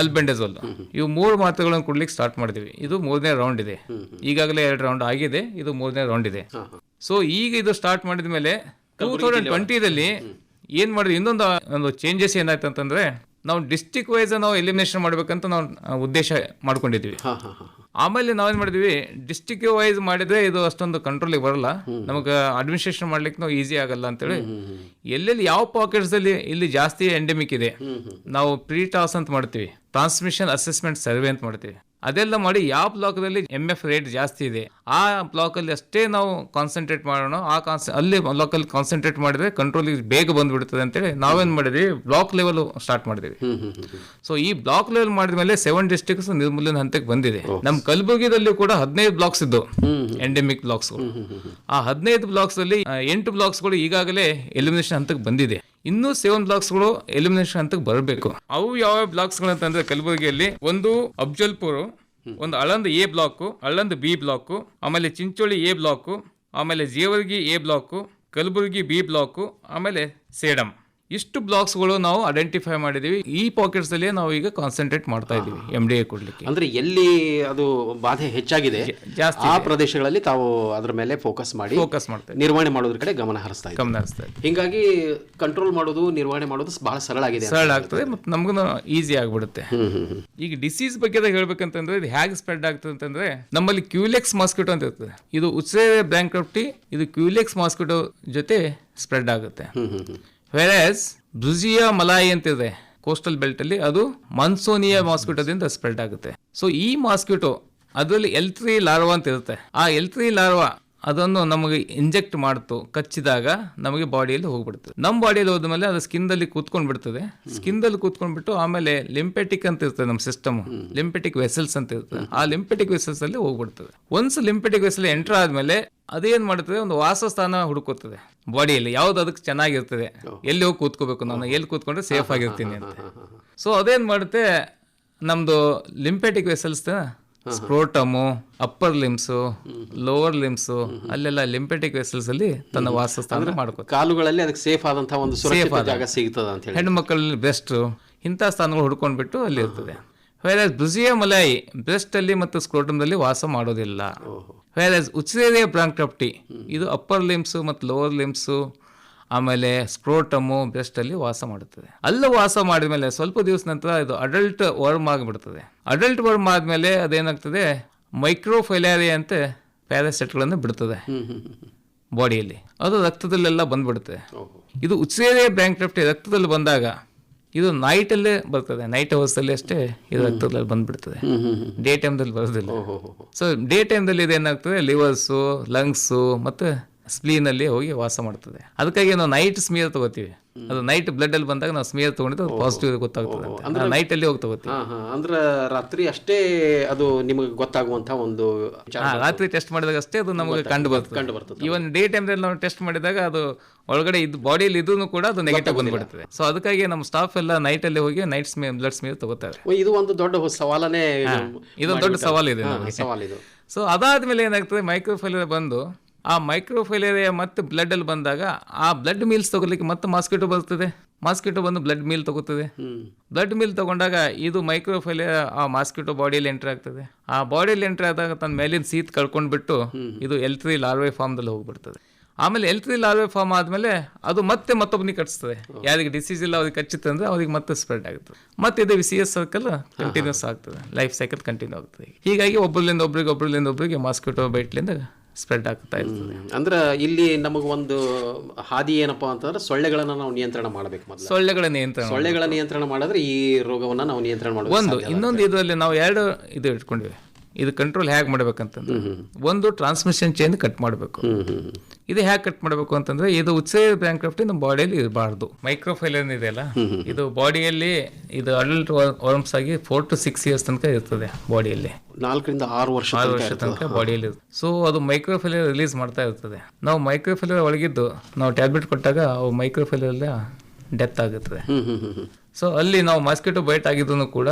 ಅಲ್ಬೆಂಡಜೋಲ್ ಇವು ಮೂರು ಮಾತ್ರೆಗಳನ್ನು ಕೊಡ್ಲಿಕ್ಕೆ ಸ್ಟಾರ್ಟ್ ಮಾಡಿದ್ವಿ. ಇದು ಮೂರನೇ ರೌಂಡ್ ಇದೆ. ಈಗಾಗಲೇ ಎರಡು ರೌಂಡ್ ಆಗಿದೆ. ಇದು ಮೂರನೇ ರೌಂಡ್ ಇದೆ. ಸೊ ಈಗ ಇದು ಸ್ಟಾರ್ಟ್ ಮಾಡಿದ ಮೇಲೆ ಟೂ ತೌಸಂಡ್ ಟ್ವೆಂಟಿದಲ್ಲಿ ಏನು ಮಾಡಿದ್ವಿ ಇನ್ನೊಂದು ಒಂದು ಚೇಂಜಸ್ ಏನಾಯ್ತು ಅಂತಂದ್ರೆ ನಾವು ಡಿಸ್ಟಿಕ್ ವೈಸ್ ನಾವು ಎಲಿಮಿನೇಷನ್ ಮಾಡ್ಬೇಕಂತ ನಾವು ಉದ್ದೇಶ ಮಾಡ್ಕೊಂಡಿದ್ವಿ. ಆಮೇಲೆ ನಾವೇನ್ ಮಾಡಿದ್ವಿ? ಡಿಸ್ಟಿಕ್ ವೈಸ್ ಮಾಡಿದ್ರೆ ಇದು ಅಷ್ಟೊಂದು ಕಂಟ್ರೋಲಿಗೆ ಬರಲ್ಲ. ನಮಗೆ ಅಡ್ಮಿನಿಸ್ಟ್ರೇಷನ್ ಮಾಡ್ಲಿಕ್ಕೆ ನಾವು ಈಸಿ ಆಗಲ್ಲ ಅಂತೇಳಿ ಎಲ್ಲೆಲ್ಲಿ ಯಾವ ಪಾಕೆಟ್ಸ್ ಅಲ್ಲಿ ಇಲ್ಲಿ ಜಾಸ್ತಿ ಎಂಡೆಮಿಕ್ ಇದೆ? ನಾವು ಪ್ರೀ ಟಾಸ್ ಅಂತ ಮಾಡ್ತೀವಿ. ಟ್ರಾನ್ಸ್ಮಿಷನ್ ಅಸೆಸ್ಮೆಂಟ್ ಸರ್ವೆ ಅಂತ ಮಾಡ್ತೀವಿ. ಅದೆಲ್ಲ ಮಾಡಿ ಯಾವ ಬ್ಲಾಕ್ದಲ್ಲಿ ಎಂ ಎಫ್ ರೇಟ್ ಜಾಸ್ತಿ ಇದೆ ಆ ಬ್ಲಾಕಲ್ಲಿ ಅಷ್ಟೇ ನಾವು ಕಾನ್ಸಂಟ್ರೇಟ್ ಮಾಡೋಣ. ಆ ಕಾನ್ಸ ಅಲ್ಲಿ ಬ್ಲಾಕಲ್ಲಿ ಕಾನ್ಸಂಟ್ರೇಟ್ ಮಾಡಿದ್ರೆ ಕಂಟ್ರೋಲ್ ಬೇಗ ಬಂದ್ಬಿಡ್ತದೆ ಅಂತೇಳಿ ನಾವೇನ್ ಮಾಡಿದ್ವಿ ಬ್ಲಾಕ್ ಲೆವೆಲು ಸ್ಟಾರ್ಟ್ ಮಾಡಿದ್ವಿ. ಸೊ ಈ ಬ್ಲಾಕ್ ಲೆವೆಲ್ ಮಾಡಿದ ಮೇಲೆ ಸೆವೆನ್ ಡಿಸ್ಟ್ರಿಕ್ಟ್ಸ್ ನಿರ್ಮೂಲನ ಹಂತಕ್ಕೆ ಬಂದಿದೆ. ನಮ್ಮ ಕಲಬುರಗಿದಲ್ಲಿ ಕೂಡ ಹದಿನೈದು ಬ್ಲಾಕ್ಸ್ ಇದ್ದು ಎಂಡೆಮಿಕ್ ಬ್ಲಾಕ್ಸ್ ಆ ಹದಿನೈದು ಬ್ಲಾಕ್ಸ್ ಅಲ್ಲಿ ಎಂಟು ಬ್ಲಾಕ್ಸ್ಗಳು ಈಗಾಗಲೇ ಎಲಿಮಿನೇಷನ್ ಹಂತಕ್ಕೆ ಬಂದಿದೆ. ಇನ್ನೂ ಸೆವೆನ್ ಬ್ಲಾಕ್ಸ್ಗಳು ಎಲಿಮಿನೇಷನ್ ಹಂತಕ್ಕೆ ಬರಬೇಕು. ಅವು ಯಾವ ಬ್ಲಾಕ್ಸ್ಗಳು ಅಂತಂದ್ರೆ ಕಲಬುರಗಿಯಲ್ಲಿ ಒಂದು ಅಫ್ಜಲ್ಪುರ್, ಒಂದು Aland A block Aland B block ಆಮೇಲೆ ಚಿಂಚೋಳಿ ಎ ಬ್ಲಾಕ್ ಆಮೇಲೆ Jewargi A block Kalaburagi B block ಆಮೇಲೆ ಸೇಡಂ. ಇಷ್ಟು ಬ್ಲಾಕ್ಸ್ಗಳು ನಾವು ಐಡೆಂಟಿಫೈ ಮಾಡಿದೀವಿ. ಈ ಪಾಕೆಟ್ಸ್ ಅಲ್ಲಿ ನಾವು ಈಗ ಕಾನ್ಸಂಟ್ರೇಟ್ ಮಾಡ್ತಾ ಇದೀವಿ ಎಂ ಡಿ ಎ ಕೊಡ್ಲಿಕ್ಕೆ. ಅಂದ್ರೆ ಎಲ್ಲಿ ಅದು ಬಾಧೆ ಹೆಚ್ಚಾಗಿದೆ ಜಾಸ್ತಿ ಆ ಪ್ರದೇಶಗಳಲ್ಲಿ ತಾವು ಅದರ ಮೇಲೆ ಫೋಕಸ್ ಮಾಡಿ ಫೋಕಸ್ ಮಾಡ್ತಾ ನಿರ್ವಹಣೆ ಮಾಡೋದ್ರ ಕಡೆ ಗಮನ ಹರಿಸ್ತಾ ಇದ್ದೀವಿ ಗಮನ ಹರಿಸ್ತಾ ಇದ್ದೀವಿ ಹಿಂಗಾಗಿ ಕಂಟ್ರೋಲ್ ಮಾಡೋದು ನಿರ್ವಹಣೆ ಮಾಡೋದು ಬಹಳ ಸರಳ ಆಗಿದೆ ಸರಳ ಆಗ್ತದೆ ಮತ್ತು ನಮಗೂ ಈಸಿ ಆಗ್ಬಿಡುತ್ತೆ. ಈಗ ಡಿಸೀಸ್ ಬಗ್ಗೆ ಹೇಳ್ಬೇಕಂತಂದ್ರೆ ಇದು ಹೇಗೆ ಸ್ಪ್ರೆಡ್ ಆಗ್ತದೆ ಅಂತಂದ್ರೆ ನಮ್ಮಲ್ಲಿ ಕ್ಯೂಲೆಕ್ಸ್ ಮಾಸ್ಕಿಟೋ ಅಂತ ಇರ್ತದೆ. ಇದು ಉಚ್ಚೆ ಬ್ಯಾಂಕ್ ಇದು ಕ್ಯೂಲೆಕ್ಸ್ ಮಾಸ್ಕಿಟೋ ಜೊತೆ ಸ್ಪ್ರೆಡ್ ಆಗುತ್ತೆ. ವೆರಸ್ ಬ್ಲುಜಿಯಾ ಮಲಾಯಿ ಅಂತಿದೆ ಕೋಸ್ಟಲ್ ಬೆಲ್ಟ್ ಅಲ್ಲಿ. ಅದು ಮನ್ಸೋನಿಯಾ ಮಾಸ್ಕಿಟೋದಿಂದ ಸ್ಪ್ರೆಡ್ ಆಗುತ್ತೆ. ಸೊ ಈ ಮಾಸ್ಕಿಟೋ ಅದರಲ್ಲಿ ಎಲ್ ತ್ರೀ ಲಾರ್ವಾ ಅಂತ ಇರುತ್ತೆ ಆ ಎಲ್ ತ್ರೀ ಲಾರ್ವಾ ಅದನ್ನು ನಮಗೆ ಇಂಜೆಕ್ಟ್ ಮಾಡ್ತು, ಕಚ್ಚಿದಾಗ ನಮಗೆ ಬಾಡಿಯಲ್ಲಿ ಹೋಗ್ಬಿಡ್ತದೆ ನಮ್ಮ ಬಾಡಿಯಲ್ಲಿ ಹೋದ್ಮೇಲೆ ಅದು ಸ್ಕಿನ್ದಲ್ಲಿ ಕೂತ್ಕೊಂಡು ಬಿಡ್ತದೆ. ಸ್ಕಿನ್ದಲ್ಲಿ ಕೂತ್ಕೊಂಡ್ಬಿಟ್ಟು ಆಮೇಲೆ ಲಿಂಪೆಟಿಕ್ ಅಂತ ಇರ್ತದೆ ನಮ್ಮ ಸಿಸ್ಟಮ್ ಲಿಂಪೆಟಿಕ್ ವೆಸಲ್ಸ್ ಅಂತ ಇರ್ತದೆ ಆ ಲಿಂಪೆಟಿಕ್ ವೆಸಲ್ಸ್ ಅಲ್ಲಿ ಹೋಗ್ಬಿಡ್ತದೆ. ಒನ್ಸ್ ಲಿಂಪೆಟಿಕ್ ವೆಸಲ್ ಎಂಟರ್ ಆದ್ಮೇಲೆ ಅದೇನ್ ಮಾಡುತ್ತದೆ? ಒಂದು ವಾಸಸ್ಥಾನ ಹುಡುಕುತ್ತದೆ. ಬಾಡಿಯಲ್ಲಿ ಯಾವ್ದು ಅದಕ್ಕೆ ಚೆನ್ನಾಗಿರ್ತದೆ. ಎಲ್ಲಿ ಹೋಗಿ ಕೂತ್ಕೋಬೇಕು ನಾನು ಎಲ್ಲಿ ಕೂತ್ಕೊಂಡ್ರೆ ಸೇಫ್ ಆಗಿರ್ತೀನಿ ಅಂತ ಸೊ ಅದೇನು ಮಾಡುತ್ತೆ? ನಮ್ಮದು lymphatic vessels scrotum upper limbs lower limbs ಅಲ್ಲೆಲ್ಲ ಲಿಂಪೆಟಿಕ್ ವೆಸಲ್ಸ್ ಅಲ್ಲಿ ತನ್ನ ವಾಸಸ್ಥಾನ ಮಾಡ್ಕೋ ಕಾಲುಗಳಲ್ಲಿ ಅದಕ್ಕೆ ಸೇಫ್ ಆದಂತಹ ಒಂದು ಸೇಫ್ ಜಾಗ ಸಿಗ್ತದೆ ಅಂತ ಹೇಳಿ. ಹೆಣ್ಣು ಮಕ್ಕಳಲ್ಲಿ ಬೆಸ್ಟ್ ಇಂಥ ಸ್ಥಾನಗಳು ಹುಡ್ಕೊಂಡ್ಬಿಟ್ಟು ಅಲ್ಲಿ ಇರ್ತದೆ ವೈರಸ್ ಬ್ರುಸಿಯ ಮಲಾಯಿ ಬ್ರೆಸ್ಟ್ ಅಲ್ಲಿ ಮತ್ತು ಸ್ಕ್ರೋಟಮ್ದಲ್ಲಿ ವಾಸ ಮಾಡೋದಿಲ್ಲ. ವೈರಸ್ ಉಚಿರೇರಿಯ ಬ್ರಾಂಕ್ಟಪ್ಟಿ ಇದು ಅಪ್ಪರ್ ಲಿಮ್ಸು ಮತ್ತು ಲೋವರ್ ಲಿಮ್ಸು ಆಮೇಲೆ ಸ್ಕ್ರೋಟಮು ಬ್ರೆಸ್ಟ್ ಅಲ್ಲಿ ವಾಸ ಮಾಡುತ್ತದೆ. ಅಲ್ಲ ವಾಸ ಮಾಡಿದ ಮೇಲೆ ಸ್ವಲ್ಪ ದಿವಸ ನಂತರ ಇದು ಅಡಲ್ಟ್ ವರ್ಮ್ ಆಗಿಬಿಡ್ತದೆ. ಅಡಲ್ಟ್ ವರ್ಮ್ ಆದ್ಮೇಲೆ ಅದೇನಾಗ್ತದೆ? ಮೈಕ್ರೋಫೈಲಾರಿಯಾ ಅಂತ ಪ್ಯಾರಾಸೆಟ್ಗಳನ್ನು ಬಿಡ್ತದೆ. ಬಾಡಿಯಲ್ಲಿ ಅದು ರಕ್ತದಲ್ಲೆಲ್ಲ ಬಂದ್ಬಿಡುತ್ತೆ. ಇದು ಉತ್ಸೇರಿಯ ಬ್ಯಾಂಕ್ರಪ್ಟಿ ರಕ್ತದಲ್ಲಿ ಬಂದಾಗ ಇದು ನೈಟಲ್ಲೇ ಬರ್ತದೆ ನೈಟ್ ಅವರ್ಸಲ್ಲಿ ಅಷ್ಟೇ ಇದು ರಕ್ತದಲ್ಲಿ ಬಂದ್ಬಿಡ್ತದೆ. ಡೇ ಟೈಮ್ದಲ್ಲಿ ಬರೋದಿಲ್ಲ. ಸೊ ಡೇ ಟೈಮ್ದಲ್ಲಿ ಇದೇನಾಗ್ತದೆ ಲಿವರ್ಸು ಲಂಗ್ಸು ಮತ್ತು ಸ್ಪ್ಲೀನಲ್ಲಿ ಹೋಗಿ ವಾಸ ಮಾಡ್ತದೆ. ಅದಕ್ಕಾಗಿ ನಾವು ನೈಟ್ ಸ್ಮೀರ್ ತಗೋತೀವಿ. ಅದು ನೈಟ್ ಬ್ಲಡ್ ಅಲ್ಲಿ ಬಂದಾಗ ನಾವು ಸ್ಮೇಲ್ ತಗೊಂಡಿದ್ದು ಪಾಸಿಟಿವ್ ಗೊತ್ತಾಗ್ತದೆ ನೈಟ್ ಅಲ್ಲಿ ಹೋಗಿ ತಗೋತೀವಿ. ಅಂದ್ರೆ ಅಂದ್ರ ರಾತ್ರಿ ಅಷ್ಟೇ ಅದು ನಿಮಗೆ ಗೊತ್ತಾಗುವಂತ ಒಂದು ರಾತ್ರಿ ಟೆಸ್ಟ್ ಮಾಡಿದಾಗ ಅಷ್ಟೇ ಅದು ನಮಗೆ ಕಂಡು ಬರ್ತದೆ. ಕಂಡು ಬರ್ತದೆ. ಈವನ್ ಡೇ ಟೈಮ್ ನಾವು ಟೆಸ್ಟ್ ಮಾಡಿದಾಗ ಅದು ಒಳಗಡೆ ಇದು ಬಾಡಿಯಲ್ಲಿ ಇದೂ ಕೂಡ ಅದು ನೆಗೆಟಿವ್ ಬಂದ್ಬಿಡ್ತದೆ. ಸೊ ಅದಕ್ಕಾಗಿ ನಮ್ಮ ಸ್ಟಾಫ್ ಎಲ್ಲ ನೈಟ್ ಅಲ್ಲಿ ಹೋಗಿ ನೈಟ್ ಸ್ಮೇ ಬ್ಲಡ್ ಸ್ಮೇಲ್ ತಗೋತಾರೆ. ಇದು ಒಂದು ದೊಡ್ಡ ಸವಾಲನೇ ಇದೊಂದು ದೊಡ್ಡ ಸವಾಲು ಇದೆ ನಮಗೆ. ಸವಾಲ್ ಇದು. ಸೊ ಅದಾದ್ಮೇಲೆ ಏನಾಗ್ತದೆ ಮೈಕ್ರೋಫೈಲ್ ಬಂದು ಆ ಮೈಕ್ರೋಫೈಲೇರಿಯಾ ಮತ್ತು ಬ್ಲಡ್ ಅಲ್ಲಿ ಬಂದಾಗ ಆ ಬ್ಲಡ್ ಮೀಲ್ಸ್ ತಗೊಳ್ಳಿಕ್ಕೆ ಮತ್ತೆ ಮಾಸ್ಕಿಟೋ ಬರ್ತದೆ. ಮಾಸ್ಕಿಟೋ ಬಂದು ಬ್ಲಡ್ ಮೀಲ್ ತಗೋತದೆ. ಬ್ಲಡ್ ಮೀಲ್ ತಗೊಂಡಾಗ ಇದು ಮೈಕ್ರೋಫೈಲೇರಿಯಾ ಆ ಮಾಸ್ಕಿಟೋ ಬಾಡಿಯಲ್ಲಿ ಎಂಟ್ರಿ ಆಗ್ತದೆ. ಆ ಬಾಡಿಯಲ್ಲಿ ಎಂಟ್ರಿ ಆದಾಗ ತನ್ನ ಮೇಲಿನ ಸೀತ್ ಕಳ್ಕೊಂಡ್ಬಿಟ್ಟು ಇದು ಎಲ್ತ್ರಿ ಲಾರ್ವೆ ಫಾರ್ಮ್ದಲ್ಲಿ ಹೋಗ್ಬಿಡ್ತದೆ. ಆಮೇಲೆ ಎಲ್ತ್ರಿ ಲಾರ್ವೆ ಫಾರ್ಮ್ ಆದಮೇಲೆ ಅದು ಮತ್ತೆ ಮತ್ತೊಬ್ಬನಿಗೆ ಕಟ್ಸ್ತದೆ. ಯಾರಿಗೆ ಡಿಸೀಸ್ ಇಲ್ಲ ಅವ್ರಿಗೆ ಕಚ್ಚುತ್ತೆ ಅಂದರೆ ಅವ್ರಿಗೆ ಮತ್ತೆ ಸ್ಪ್ರೆಡ್ ಆಗುತ್ತೆ. ಮತ್ತೆ ಇದು ಸಿ ಎಸ್ ಸರ್ಕಲ್ ಕಂಟಿನ್ಯೂಸ್ ಆಗ್ತದೆ. ಲೈಫ್ ಸೈಕಲ್ ಕಂಟಿನ್ಯೂ ಆಗ್ತದೆ ಹೀಗಾಗಿ ಒಬ್ಬರಿಂದ ಒಬ್ರಿಗೆ ಒಬ್ಬರಿಂದ ಒಬ್ಬರಿಗೆ ಮಾಸ್ಕಿಟೋ ಬೈಟ್ಲಿಂದ ಸ್ಪ್ರೆಡ್ ಆಗ್ತಾ ಇರ್ತದೆ. ಅಂದ್ರೆ ಇಲ್ಲಿ ನಮಗೆ ಒಂದು ಹಾದಿ ಏನಪ್ಪಾ ಅಂತಂದ್ರೆ ಸೊಳ್ಳೆಗಳನ್ನ ನಾವು ನಿಯಂತ್ರಣ ಮಾಡಬೇಕು ಮೊದಲು. ಸೊಳ್ಳೆಗಳ ನಿಯಂತ್ರಣ ಸೊಳ್ಳೆಗಳ ನಿಯಂತ್ರಣ ಮಾಡಿದ್ರೆ ಈ ರೋಗವನ್ನ ನಾವು ನಿಯಂತ್ರಣ ಮಾಡಬೇಕು ಒಂದು ಇನ್ನೊಂದು ಇದರಲ್ಲಿ ನಾವು ಎರಡು ಇದು ಇಟ್ಕೊಂಡಿವಿ. ಇದು ಕಂಟ್ರೋಲ್ ಹೇಗೆ ಮಾಡ್ಬೇಕಂತಂದ್ರೆ ಒಂದು ಟ್ರಾನ್ಸ್ಮಿಷನ್ ಚೇಂಜ್ ಕಟ್ ಮಾಡಬೇಕು. ಇದು ಹೇಗೆ ಕಟ್ ಮಾಡಬೇಕು ಅಂತಂದ್ರೆ ಇದು ಉಚ್ಚೆ ಬ್ಯಾಂಕ್ರಫ್ಟಿ ನಮ್ಮ ಬಾಡಿಯಲ್ಲಿ ಇರಬಾರ್ದು. ಮೈಕ್ರೋಫೈಲರ್ ಇದೆಯಲ್ಲ ಇದು ಬಾಡಿಯಲ್ಲಿ ಇದು ಅಡಲ್ಟ್ ವರ್ಮ್ಸ್ ಆಗಿ ಫೋರ್ ಟು ಸಿಕ್ಸ್ ಇಯರ್ಸ್ ತನಕ ಇರ್ತದೆ ಬಾಡಿಯಲ್ಲಿ ನಾಲ್ಕರಿಂದ ಆರು ವರ್ಷ ಆರು ವರ್ಷ ತನಕ ಬಾಡಿಯಲ್ಲಿ ಸೊ ಅದು ಮೈಕ್ರೋಫೈಲರ್ ರಿಲೀಸ್ ಮಾಡ್ತಾ ಇರ್ತದೆ. ನಾವು ಮೈಕ್ರೋಫೈಲರ್ ಒಳಗಿದ್ದು ನಾವು ಟ್ಯಾಬ್ಲೆಟ್ ಕೊಟ್ಟಾಗ ಅವು ಮೈಕ್ರೋಫೈಲರ್ ಡೆತ್ ಆಗುತ್ತದೆ. ಸೊ ಅಲ್ಲಿ ನಾವು ಮಾಸ್ಕಿಟೋ ಬೈಟ್ ಆಗಿದ್ದು ಕೂಡ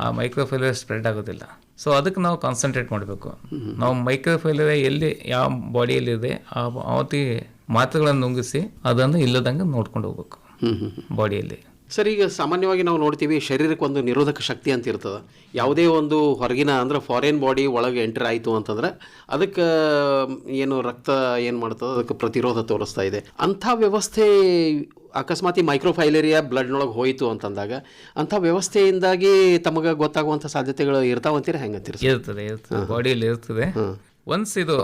ಆ ಮೈಕ್ರೋಫೈಲರ್ ಸ್ಪ್ರೆಡ್ ಆಗೋದಿಲ್ಲ. ಸೊ ಅದಕ್ಕೆ ನಾವು ಕಾನ್ಸಂಟ್ರೇಟ್ ಮಾಡಬೇಕು. ನಾವು ಮೈಕ್ರೋಫೈಲರ್ ಎಲ್ಲಿ ಯಾವ ಬಾಡಿಯಲ್ಲಿ ಇದೆ ಆ ಅವತ್ತಿಗೆ ಮಾತ್ರೆಗಳನ್ನು ನುಂಗಿಸಿ ಅದನ್ನು ಇಲ್ಲದಂಗೆ ನೋಡ್ಕೊಂಡು ಹೋಗ್ಬೇಕು. ಬಾಡಿಯಲ್ಲಿ ಸರ್ ಈಗ ಸಾಮಾನ್ಯವಾಗಿ ನಾವು ನೋಡ್ತೀವಿ ಶರೀರಕ್ಕೆ ಒಂದು ನಿರೋಧಕ ಶಕ್ತಿ ಅಂತ ಇರ್ತದೆ. ಯಾವುದೇ ಒಂದು ಹೊರಗಿನ ಅಂದ್ರೆ ಫಾರಿನ್ ಬಾಡಿ ಒಳಗೆ ಎಂಟರ್ ಆಯಿತು ಅಂತಂದ್ರೆ ಅದಕ್ಕೆ ಏನು ರಕ್ತ ಏನು ಮಾಡ್ತದೆ ಅದಕ್ಕೆ ಪ್ರತಿರೋಧ ತೋರಿಸ್ತಾ ಇದೆ. ಅಂಥ ವ್ಯವಸ್ಥೆ ಅಕಸ್ಮಾತ್ ಈ ಮೈಕ್ರೋಫೈಲೇರಿಯಾ ಬ್ಲಡ್ನೊಳಗೆ ಹೋಯಿತು ಅಂತಂದಾಗ ಅಂಥ ವ್ಯವಸ್ಥೆಯಿಂದಾಗಿ ತಮಗೆ ಗೊತ್ತಾಗುವಂಥ ಸಾಧ್ಯತೆಗಳು ಇರ್ತಾವಂತೀರ ಹೆಂಗಂತೀರಿ ಇರ್ತದೆ ಇರ್ತದೆ. ಬಾಡಿಯಲ್ಲಿ ಇರ್ತದೆ. ಒನ್ಸ್ ಇದು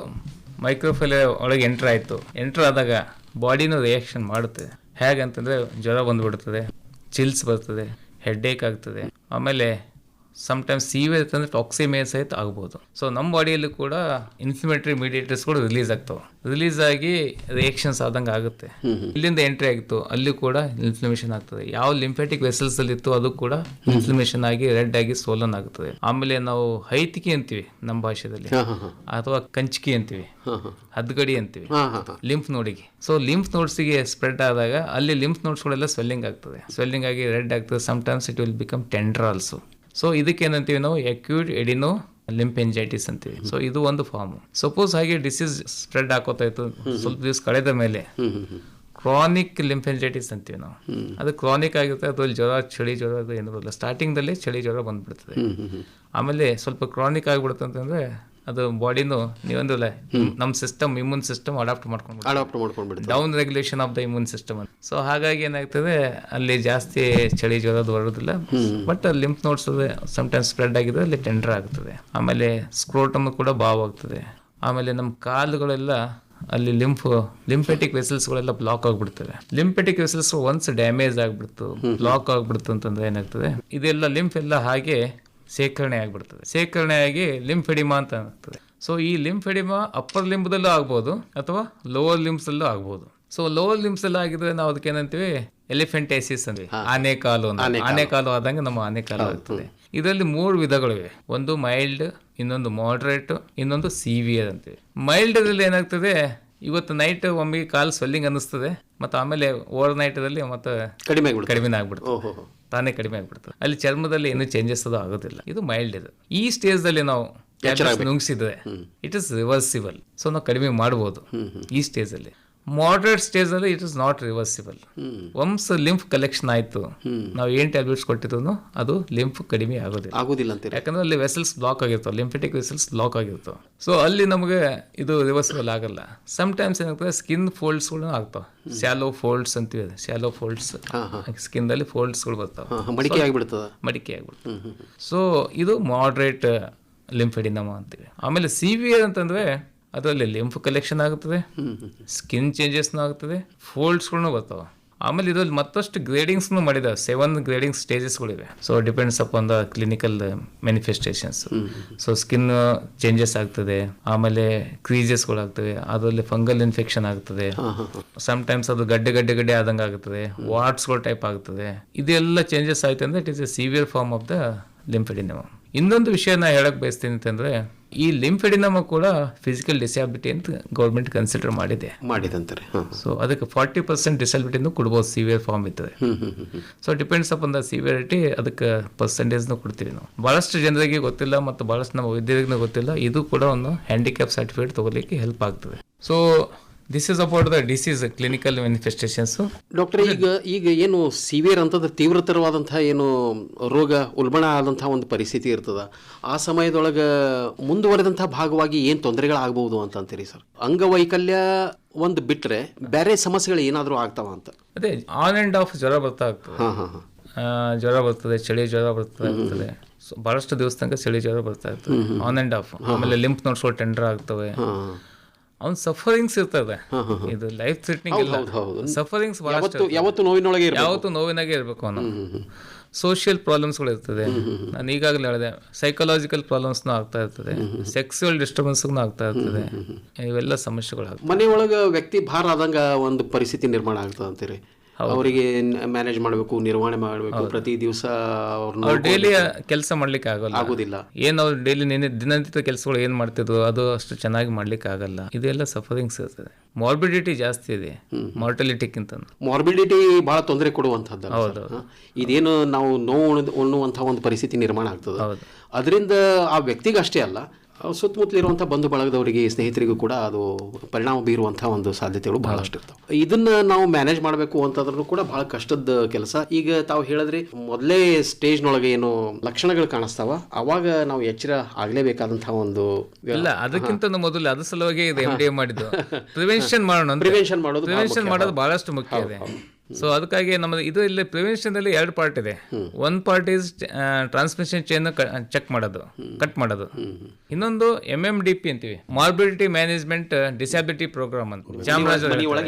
ಮೈಕ್ರೋಫೈಲೇರಿಯಾ ಒಳಗೆ ಎಂಟರ್ ಆಯಿತು ಎಂಟರ್ ಆದಾಗ ಬಾಡಿನೂ ರಿಯಾಕ್ಷನ್ ಮಾಡುತ್ತೆ. ಹೇಗಂತಂದರೆ ಜ್ವರ ಬಂದ್ಬಿಡ್ತದೆ. ಚಿಲ್ಸ್ ಬರ್ತದೆ ಹೆಡ್ಏಕ್ ಆಗ್ತದೆ. ಆಮೇಲೆ ಸಮ್ಟೈಮ್ಸ್ ಸೀವಿಯರ್ ಅಂದರೆ ಟಾಕ್ಸಿಮೇ ಸಹಿತ ಆಗ್ಬೋದು. ಸೊ ನಮ್ಮ ಬಾಡಿಯಲ್ಲಿ ಕೂಡ ಇನ್ಫ್ಲಮೇಟರಿ ಮೀಡಿಯೇಟರ್ಸ್ ಕೂಡ ರಿಲೀಸ್ ಆಗ್ತವೆ. ರಿಲೀಸ್ ಆಗಿ ರಿಯಾಕ್ಷನ್ಸ್ ಆದಂಗೆ ಆಗುತ್ತೆ. ಇಲ್ಲಿಂದ ಎಂಟ್ರಿ ಆಗಿತ್ತು ಅಲ್ಲಿ ಕೂಡ ಇನ್ಫ್ಲಮೇಷನ್ ಆಗ್ತದೆ. ಯಾವ ಲಿಂಫೆಟಿಕ್ ವೆಸಲ್ಸ್ ಅಲ್ಲಿ ಇತ್ತು ಅದು ಕೂಡ ಇನ್ಫ್ಲಮೇಷನ್ ಆಗಿ ರೆಡ್ ಆಗಿ ಸೋಲನ್ ಆಗುತ್ತದೆ ಆಮೇಲೆ ನಾವು ಹೈತಿಕಿ ಅಂತೀವಿ ನಮ್ಮ ಭಾಷೆದಲ್ಲಿ. ಹಾಂ ಅಥವಾ ಕಂಚಿಕಿ ಅಂತೀವಿ. ಹದ್ಗಡಿ ಅಂತೀವಿ. ಲಿಂಫ್ ನೋಡಿಗೆ. ಸೊ ಲಿಂಫ್ ನೋಟ್ಸಿಗೆ ಸ್ಪ್ರೆಡ್ ಆದಾಗ ಅಲ್ಲಿ ಲಿಂಫ್ ನೋಡ್ಸ್ಗಳೆಲ್ಲ ಸ್ವೆಲ್ಲಿಂಗ್ ಆಗ್ತದೆ. ಸ್ವೆಲ್ಲಿಂಗ್ ಆಗಿ ರೆಡ್ ಆಗ್ತದೆ. Sometimes it will become tender also so ಇದಕ್ಕೇನಂತೀವಿ ನಾವು? ಅಕ್ಯೂಟ್ ಎಡಿನೋ ಲಿಂಪೆಂಜೈಟಿಸ್ ಅಂತೀವಿ. ಸೊ ಇದು ಒಂದು ಫಾರ್ಮ್ ಸಪೋಸ್ ಹಾಗೆ ಡಿಸೀಸ್ ಸ್ಪ್ರೆಡ್ ಹಾಕೋತಾ ಇತ್ತು. ಸ್ವಲ್ಪ ದಿವಸ ಕಳೆದ ಮೇಲೆ ಕ್ರಾನಿಕ್ ಲಿಂಫೆಂಜೈಟಿಸ್ ಅಂತೀವಿ ನಾವು. ಅದು ಕ್ರಾನಿಕ್ ಆಗಿರುತ್ತೆ ಅದು ಜ್ವರ ಚಳಿ ಜ್ವರ ಅದು ಏನು ಬರಲ್ಲ ಸ್ಟಾರ್ಟಿಂಗ್ದಲ್ಲೇ ಚಳಿ ಜ್ವರ ಬಂದ್ಬಿಡ್ತದೆ. ಆಮೇಲೆ ಸ್ವಲ್ಪ ಕ್ರಾನಿಕ್ ಆಗಿಬಿಡುತ್ತೆ ಅಂತಂದ್ರೆ ಅದು ಬಾಡಿನೂ ನೀವೊಂದಿಲ್ಲ ನಮ್ಮ ಸಿಸ್ಟಮ್ ಇಮ್ಯೂನ್ ಸಿಸ್ಟಮ್ ಅಡಾಪ್ಟ್ ಮಾಡ್ಕೊಂಡು adapt down regulation of the immune system ಅಂತ ಸೊ ಹಾಗಾಗಿ ಏನಾಗ್ತದೆ ಅಲ್ಲಿ ಜಾಸ್ತಿ ಚಳಿ ಜ್ವರದ್ದು ಬರೋದಿಲ್ಲ. But lymph nodes sometimes spread ಆಗಿದೆ ಅಲ್ಲಿ ಟೆಂಡರ್ ಆಗ್ತದೆ. ಆಮೇಲೆ ಸ್ಕ್ರೋಟಮ್ ಕೂಡ ಬಾವ್ ಆಗ್ತದೆ. ಆಮೇಲೆ ನಮ್ಮ ಕಾಲುಗಳೆಲ್ಲ ಅಲ್ಲಿ ಲಿಂಫ್ ಲಿಂಪೆಟಿಕ್ ವೆಸಲ್ಸ್ಗಳೆಲ್ಲ ಬ್ಲಾಕ್ ಆಗ್ಬಿಡ್ತವೆ. ಲಿಂಪೆಟಿಕ್ ವೆಸಲ್ಸ್ ಒನ್ಸ್ ಡ್ಯಾಮೇಜ್ ಆಗ್ಬಿಡ್ತು ಬ್ಲಾಕ್ ಆಗ್ಬಿಡ್ತು ಅಂತಂದ್ರೆ ಏನಾಗ್ತದೆ? ಇದೆಲ್ಲ ಲಿಂಫ್ ಎಲ್ಲ ಹಾಗೆ ಶೇಖರಣೆ ಆಗಿಬಿಡ್ತದೆ. ಶೇಖರಣೆ ಆಗಿ ಲಿಂಫೆಡಿಮಾ ಅಂತ ಆಗ್ತದೆ. ಸೊ ಈ ಲಿಂಫೆಡಿಮಾ ಅಪ್ಪರ್ ಲಿಂಬ್ದಲ್ಲೂ ಆಗ್ಬೋದು ಅಥವಾ ಲೋವರ್ ಲಿಂಬ್ಸಲ್ಲೂ ಆಗ್ಬೋದು. ಸೊ ಲೋವರ್ ಲಿಂಬ್ಸ್ ಎಲ್ಲ ಆಗಿದ್ರೆ ನಾವು ಅದಕ್ಕೆ ಏನಂತೀವಿ? ಎಲಿಫೆಂಟೈಸಿಸ್ ಅಂದ್ವಿ ಆನೆ ಕಾಲು ಅಂತ. ಆನೆ ಕಾಲು. ಆದಂಗೆ ನಮ್ಮ ಆನೆ ಕಾಲು ಆಗ್ತದೆ. ಇದರಲ್ಲಿ ಮೂರು ವಿಧಗಳಿವೆ ಒಂದು ಮೈಲ್ಡ್ ಇನ್ನೊಂದು ಮಾಡ್ರೇಟ್ ಇನ್ನೊಂದು ಸಿವಿಯರ್ ಅಂತೀವಿ. ಮೈಲ್ಡ್ ಅಲ್ಲಿ ಏನಾಗ್ತದೆ? ಇವತ್ತು ನೈಟ್ ಒಮ್ಮೆ ಕಾಲು ಸ್ವೆಲ್ಲಿಂಗ್ ಅನ್ನಿಸ್ತದೆ ಮತ್ತು ಆಮೇಲೆ ಓವರ್ ನೈಟದಲ್ಲಿ ಮತ್ತೆ ಕಡಿಮೆ ಕಡಿಮೆ ಆಗ್ಬಿಡ್ತದೆ ತಾನೇ ಕಡಿಮೆ ಆಗ್ಬಿಡ್ತದೆ. ಅಲ್ಲಿ ಚರ್ಮದಲ್ಲಿ ಏನು ಚೇಂಜಸ್ ಅದು ಆಗೋದಿಲ್ಲ. ಇದು ಮೈಲ್ಡ್ ಇದು. ಈ ಸ್ಟೇಜ್ ಸ್ಟೇಜ್ದಲ್ಲಿ ನಾವು ನುಂಗಿಸಿದ್ರೆ ನುಂಗ್ಸಿದ್ರೆ ಇಟ್ ಇಸ್ ರಿವರ್ಸಿಬಲ್ ಸೊ ನಾವು ಕಡಿಮೆ ಮಾಡ್ಬೋದು ಈ ಸ್ಟೇಜಲ್ಲಿ ಮಾಡ್ರೇಟ್ ಸ್ಟೇಜಲ್ಲಿ it is not reversible once lymph collection ಆಯಿತು ನಾವು ಏನು ಟ್ಯಾಬ್ಲೆಟ್ಸ್ ಕೊಟ್ಟಿದ್ರು ಅದು ಲಿಂಫ್ ಕಡಿಮೆ ಆಗೋದಿಲ್ಲ. ಆಗೋದಿಲ್ಲ ಅಂತ ಯಾಕಂದ್ರೆ ಅಲ್ಲಿ ವೆಸಲ್ಸ್ ಬ್ಲಾಕ್ ಆಗಿರ್ತವೆ ಲಿಂಫೆಟಿಕ್ ವೆಸಲ್ಸ್ ಬ್ಲಾಕ್ ಆಗಿರ್ತವೆ. ಸೊ ಅಲ್ಲಿ ನಮಗೆ ಇದು ರಿವರ್ಸಿಬಲ್ ಆಗಲ್ಲ. ಟೈಮ್ಸ್ ಏನಾಗ್ತದೆ ಸ್ಕಿನ್ ಫೋಲ್ಡ್ಸ್ಗಳು ಆಗ್ತಾವೆ. ಶ್ಯಾಲೋ ಫೋಲ್ಡ್ಸ್ ಅಂತೀವಿ ಸ್ಯಾಲೋ ಫೋಲ್ಡ್ಸ್ ಸ್ಕಿನ್ದಲ್ಲಿ ಫೋಲ್ಡ್ಸ್ಗಳು ಬರ್ತಾವೆ. ಮಡಿಕೆ ಆಗಿಬಿಡ್ತದ? ಮಡಿಕೆ ಆಗಿಬಿಡ್ತದೆ. ಸೊ ಇದು ಮಾಡ್ರೇಟ್ ಲಿಂಫೆಡಿನಮ ಅಂತೀವಿ. ಆಮೇಲೆ ಸಿವಿಯರ್ ಅಂತಂದ್ರೆ ಅದರಲ್ಲಿ ಲಿಂಫ್ ಕಲೆಕ್ಷನ್ ಆಗುತ್ತದೆ ಸ್ಕಿನ್ ಚೇಂಜಸ್ನೂ ಆಗ್ತದೆ ಫೋಲ್ಡ್ಸ್ಗಳು ಬರ್ತಾವೆ. ಆಮೇಲೆ ಇದರಲ್ಲಿ ಮತ್ತಷ್ಟು ಗ್ರೇಡಿಂಗ್ಸ್ನು ಮಾಡಿದಾವೆ seven grading ಸ್ಟೇಜಸ್ಗಳಿವೆ so depends upon the clinical manifestations so skin changes ಆಗ್ತದೆ ಆಮೇಲೆ ಕ್ರೀಜಸ್ಗಳಾಗ್ತವೆ ಅದರಲ್ಲಿ ಫಂಗಲ್ ಇನ್ಫೆಕ್ಷನ್ ಆಗ್ತದೆ. ಟೈಮ್ಸ್ ಅದು ಗಡ್ಡೆ ಗಡ್ಡೆ ಗಡ್ಡೆ ಆದಂಗೆ ಆಗುತ್ತದೆ ವಾಟ್ಸ್ಗಳು ಟೈಪ್ ಆಗ್ತದೆ. ಇದೆಲ್ಲ ಚೇಂಜಸ್ ಆಯ್ತು ಅಂದ್ರೆ it is a severe form of the lymphedema ಇನ್ನೊಂದು ವಿಷಯ ನಾ ಹೇಳಕ್ ಬಯಸ್ತೀನಿ ಅಂತಂದ್ರೆ ಈ ಲಿಂಫೆಡಿನಮ ಕೂಡ ಫಿಸಿಕಲ್ ಡಿಸ್ಯಾಬಿಲಿಟಿ ಅಂತ ಗೌರ್ಮೆಂಟ್ ಕನ್ಸಿಡರ್ ಮಾಡಿದೆ. ಮಾಡಿದಂತಾರೆ ಸೊ ಅದಕ್ಕೆ ಫಾರ್ಟಿ ಪರ್ಸೆಂಟ್ ಡಿಸಬಿಲಿಟಿನೂ ಕೊಡ್ಬೋದು ಸಿವಿಯರ್ ಫಾರ್ಮ್ ಇರ್ತದೆ. So depends upon the severity ಅದಕ್ಕೆ ಪರ್ಸೆಂಟೇಜ್ ಕೊಡ್ತೀವಿ ನಾವು. ಭಾಳಷ್ಟು ಜನರಿಗೆ ಗೊತ್ತಿಲ್ಲ ಮತ್ತು ಭಾಳಷ್ಟು ನಮ್ಮ ವೈದ್ಯರಿಗೂ ಗೊತ್ತಿಲ್ಲ ಇದು ಕೂಡ ಒಂದು ಹ್ಯಾಂಡಿಕ್ಯಾಪ್ ಸರ್ಟಿಫಿಕೇಟ್ ತಗೋಲಿಕ್ಕೆ ಹೆಲ್ಪ್ ಆಗ್ತದೆ. So this is about the disease clinical manifestations doctor ಈಗ ಈಗ ಏನು ಸಿವಿಯರ್ ಅಂತಂದ್ರೆ ತೀವ್ರತರವಾದಂತಹ ಏನು ರೋಗ ಉಲ್ಬಣ ಆದಂತಹ ಒಂದು ಪರಿಸ್ಥಿತಿ ಇರ್ತದ. ಆ ಸಮಯದೊಳಗೆ ಮುಂದುವರೆದಂತಹ ಭಾಗವಾಗಿ ಏನು ತೊಂದರೆಗಳಾಗಬಹುದು ಅಂತ ಅಂತೀರಿ ಸರ್? ಅಂಗವೈಕಲ್ಯ ಒಂದು ಬಿಟ್ಟರೆ ಬೇರೆ ಸಮಸ್ಯೆಗಳು ಏನಾದರೂ ಆಗ್ತಾವ ಅಂತ? ಅದೇ ಆನ್ ಅಂಡ್ ಆಫ್ ಜ್ವರ ಬರ್ತಾ ಹಾಂ ಹಾಂ ಹಾಂ. ಜ್ವರ ಬರ್ತದೆ ಚಳಿ ಜ್ವರ ಬರ್ತದೆ ಇರ್ತದೆ ಬಹಳಷ್ಟು ದಿವಸ ತನಕ ಚಳಿ ಜ್ವರ ಬರ್ತಾ ಇರ್ತದೆ. ಆನ್ ಅಂಡ್ ಆಫ್ ಆಮೇಲೆ ಲಿಂಪ್ ನೋಡ್ಸ್ಗಳು ಟೆಂಡರ್ ಆಗ್ತವೆ. ಹಾಂ. ಅವ್ನ ಸಫರಿಂಗ್ಸ್ ಇರ್ತದೆ. ಇದು ಲೈಫ್ ಥ್ರೆಟ್ನಿಂಗ್ ಇಲ್ಲ. ಸಫರಿಂಗ್ಸ್ ಯಾವತ್ತು ನೋವಿನೊಳಗೆ ಯಾವತ್ತು ನೋವಿನಾಗೆ ಇರಬೇಕು ಅವನು. ಸೋಷಿಯಲ್ ಪ್ರಾಬ್ಲಮ್ಸ್ಗಳು ಇರ್ತದೆ. ನಾನು ಈಗಾಗಲೇ ಹೇಳಿದೆ ಸೈಕಲಾಜಿಕಲ್ ಪ್ರಾಬ್ಲಮ್ಸ್ನೂ ಆಗ್ತಾ ಇರ್ತದೆ. ಸೆಕ್ಸುವಲ್ ಡಿಸ್ಟರ್ಬೆನ್ಸ್ಗೂ ಆಗ್ತಾ ಇರ್ತದೆ. ಇವೆಲ್ಲ ಸಮಸ್ಯೆಗಳು ಮನೆ ಮನೆಯೊಳಗೆ ವ್ಯಕ್ತಿ ಭಾರ ಆದಂಗ ಒಂದು ಪರಿಸ್ಥಿತಿ ನಿರ್ಮಾಣ ಆಗ್ತದೆ ಅಂತೀರಿ ಅವರಿಗೆ ಮ್ಯಾನೇಜ್ ಮಾಡಬೇಕು ನಿರ್ವಹಣೆ ಮಾಡಬೇಕು ಪ್ರತಿ ದಿವಸ ಅವ್ರನ್ನ ಡೈಲಿ ಕೆಲಸ ಮಾಡ್ಲಿಕ್ಕೆ ಆಗಲ್ಲ. ಆಗೋದಿಲ್ಲ. ಏನ್ ಅವ್ರು ಡೈಲಿ ನಿನ್ನೆ ದಿನನಿತ್ಯ ಕೆಲಸಗಳು ಏನ್ ಮಾಡ್ತಿದ್ರು ಅದು ಅಷ್ಟು ಚೆನ್ನಾಗಿ ಮಾಡ್ಲಿಕ್ಕೆ ಆಗಲ್ಲ. ಇದೆಲ್ಲ ಸಫರಿಂಗ್ಸ್ ಇರ್ತದೆ ಮಾರ್ಬಿಡಿಟಿ ಜಾಸ್ತಿ ಇದೆ ಮಾರ್ಟಲಿಟಿಕ್ಕಿಂತ ಮಾರ್ಬಿಡಿಟಿ ಬಹಳ ತೊಂದರೆ ಕೊಡುವಂಥದ್ದು ಹೌದು ಇದೇನು ನಾವು ನೋವು ಉಣ್ಣುವಂತಹ ಒಂದು ಪರಿಸ್ಥಿತಿ ನಿರ್ಮಾಣ ಆಗ್ತದೆ. ಅದರಿಂದ ಆ ವ್ಯಕ್ತಿಗೆ ಅಷ್ಟೇ ಅಲ್ಲ ಸುತ್ತಮುತ್ತಲಿರುವಂಥ ಬಂಧು ಬಳಗದವರಿಗೆ ಸ್ನೇಹಿತರಿಗೂ ಕೂಡ ಅದು ಪರಿಣಾಮ ಬೀರುವಂಥ ಒಂದು ಸಾಧ್ಯತೆಗಳು ಬಹಳಷ್ಟು ಇರ್ತವೆ. ಇದನ್ನ ನಾವು ಮ್ಯಾನೇಜ್ ಮಾಡಬೇಕು ಅಂತಂದ್ರೂ ಕೂಡ ಬಹಳ ಕಷ್ಟದ ಕೆಲಸ. ಈಗ ತಾವು ಹೇಳಿದ್ರಿ ಮೊದಲೇ ಸ್ಟೇಜ್ನೊಳಗೆ ಏನು ಲಕ್ಷಣಗಳು ಕಾಣಿಸ್ತಾವ. ಅವಾಗ ನಾವು ಎಚ್ಚರ ಆಗಲೇಬೇಕಾದಂತಹ ಒಂದು ಇಲ್ಲ ಅದಕ್ಕಿಂತ ಮೊದಲು ಅದ್ರ ಸಲುವಾಗಿ ಇದು ಎಂ ಡಿ ಎ ಮಾಡಿದ್ದು. ಪ್ರಿವೆನ್ಷನ್ ಮಾಡೋಣ ಪ್ರಿವೆನ್ಷನ್ ಮಾಡೋದು ಪ್ರಿವೆನ್ಷನ್ ಮಾಡೋದು ಬಹಳಷ್ಟು ಮುಖ್ಯ ಇದೆ. ಸೊ ಅದಕ್ಕಾಗಿ ನಮ್ಮದು ಇದು ಇಲ್ಲಿ ಪ್ರಿವೆನ್ಷನ್ ಅಲ್ಲಿ ಎರಡು ಪಾರ್ಟ್ ಇದೆ. ಒಂದು part is transmission chain check ಮಾಡೋದು ಕಟ್ ಮಾಡೋದು. ಇನ್ನೊಂದು ಎಂ ಎಂ ಡಿ ಪಿ ಅಂತೀವಿ. ಮಾರ್ಬಿಲಿಟಿ ಮ್ಯಾನೇಜ್ಮೆಂಟ್ ಡಿಸ್ಯಾಬಿಲಿಟಿ ಪ್ರೋಗ್ರಾಮ್ ಅಂತ. ಚಾಮರಾಜ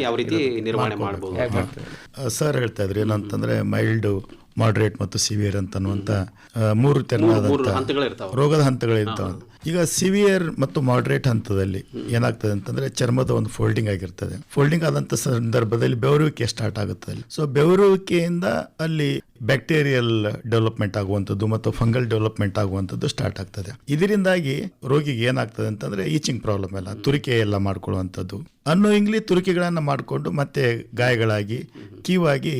ಯಾವ ರೀತಿ ನಿರ್ವಹಣೆ ಮಾಡಬಹುದು ಸರ್ ಹೇಳ್ತಾ ಇದ್ರಿ ಏನಂತಂದ್ರೆ ಮೈಲ್ಡ್ ಮಾಡ್ರೇಟ್ ಮತ್ತು ಸಿವಿಯರ್ ಅಂತ ಅನ್ನುವಂಥ ಮೂರು ತೆರನಾದಂಥ ರೋಗದ ಹಂತಗಳಿರ್ತಾವೆ ಈಗ ಸಿವಿಯರ್ ಮತ್ತು ಮಾಡ್ರೇಟ್ ಹಂತದಲ್ಲಿ ಏನಾಗ್ತದೆ ಅಂತಂದ್ರೆ ಚರ್ಮದ ಒಂದು ಫೋಲ್ಡಿಂಗ್ ಆಗಿರ್ತದೆ. ಫೋಲ್ಡಿಂಗ್ ಆದಂತ ಸಂದರ್ಭದಲ್ಲಿ ಬೆವರುವಿಕೆ ಸ್ಟಾರ್ಟ್ ಆಗುತ್ತೆ ಅಲ್ಲಿ. ಸೊ ಬೆವರುವಿಕೆಯಿಂದ ಅಲ್ಲಿ ಬ್ಯಾಕ್ಟೀರಿಯಲ್ ಡೆವಲಪ್ಮೆಂಟ್ ಆಗುವಂಥದ್ದು ಮತ್ತು ಫಂಗಲ್ ಡೆವಲಪ್ಮೆಂಟ್ ಆಗುವಂಥದ್ದು ಸ್ಟಾರ್ಟ್ ಆಗ್ತದೆ. ಇದರಿಂದಾಗಿ ರೋಗಿಗೆ ಏನಾಗ್ತದೆ ಅಂತಂದ್ರೆ ಈಚಿಂಗ್ ಪ್ರಾಬ್ಲಮ್ ಎಲ್ಲ ತುರಿಕೆ ಎಲ್ಲ ಮಾಡ್ಕೊಳ್ಳುವಂಥದ್ದು. ಅನ್ನೋಯಿಂಗ್ಲಿ ತುರಿಕೆಗಳನ್ನು ಮಾಡಿಕೊಂಡು ಮತ್ತೆ ಗಾಯಗಳಾಗಿ ಕೀವಾಗಿ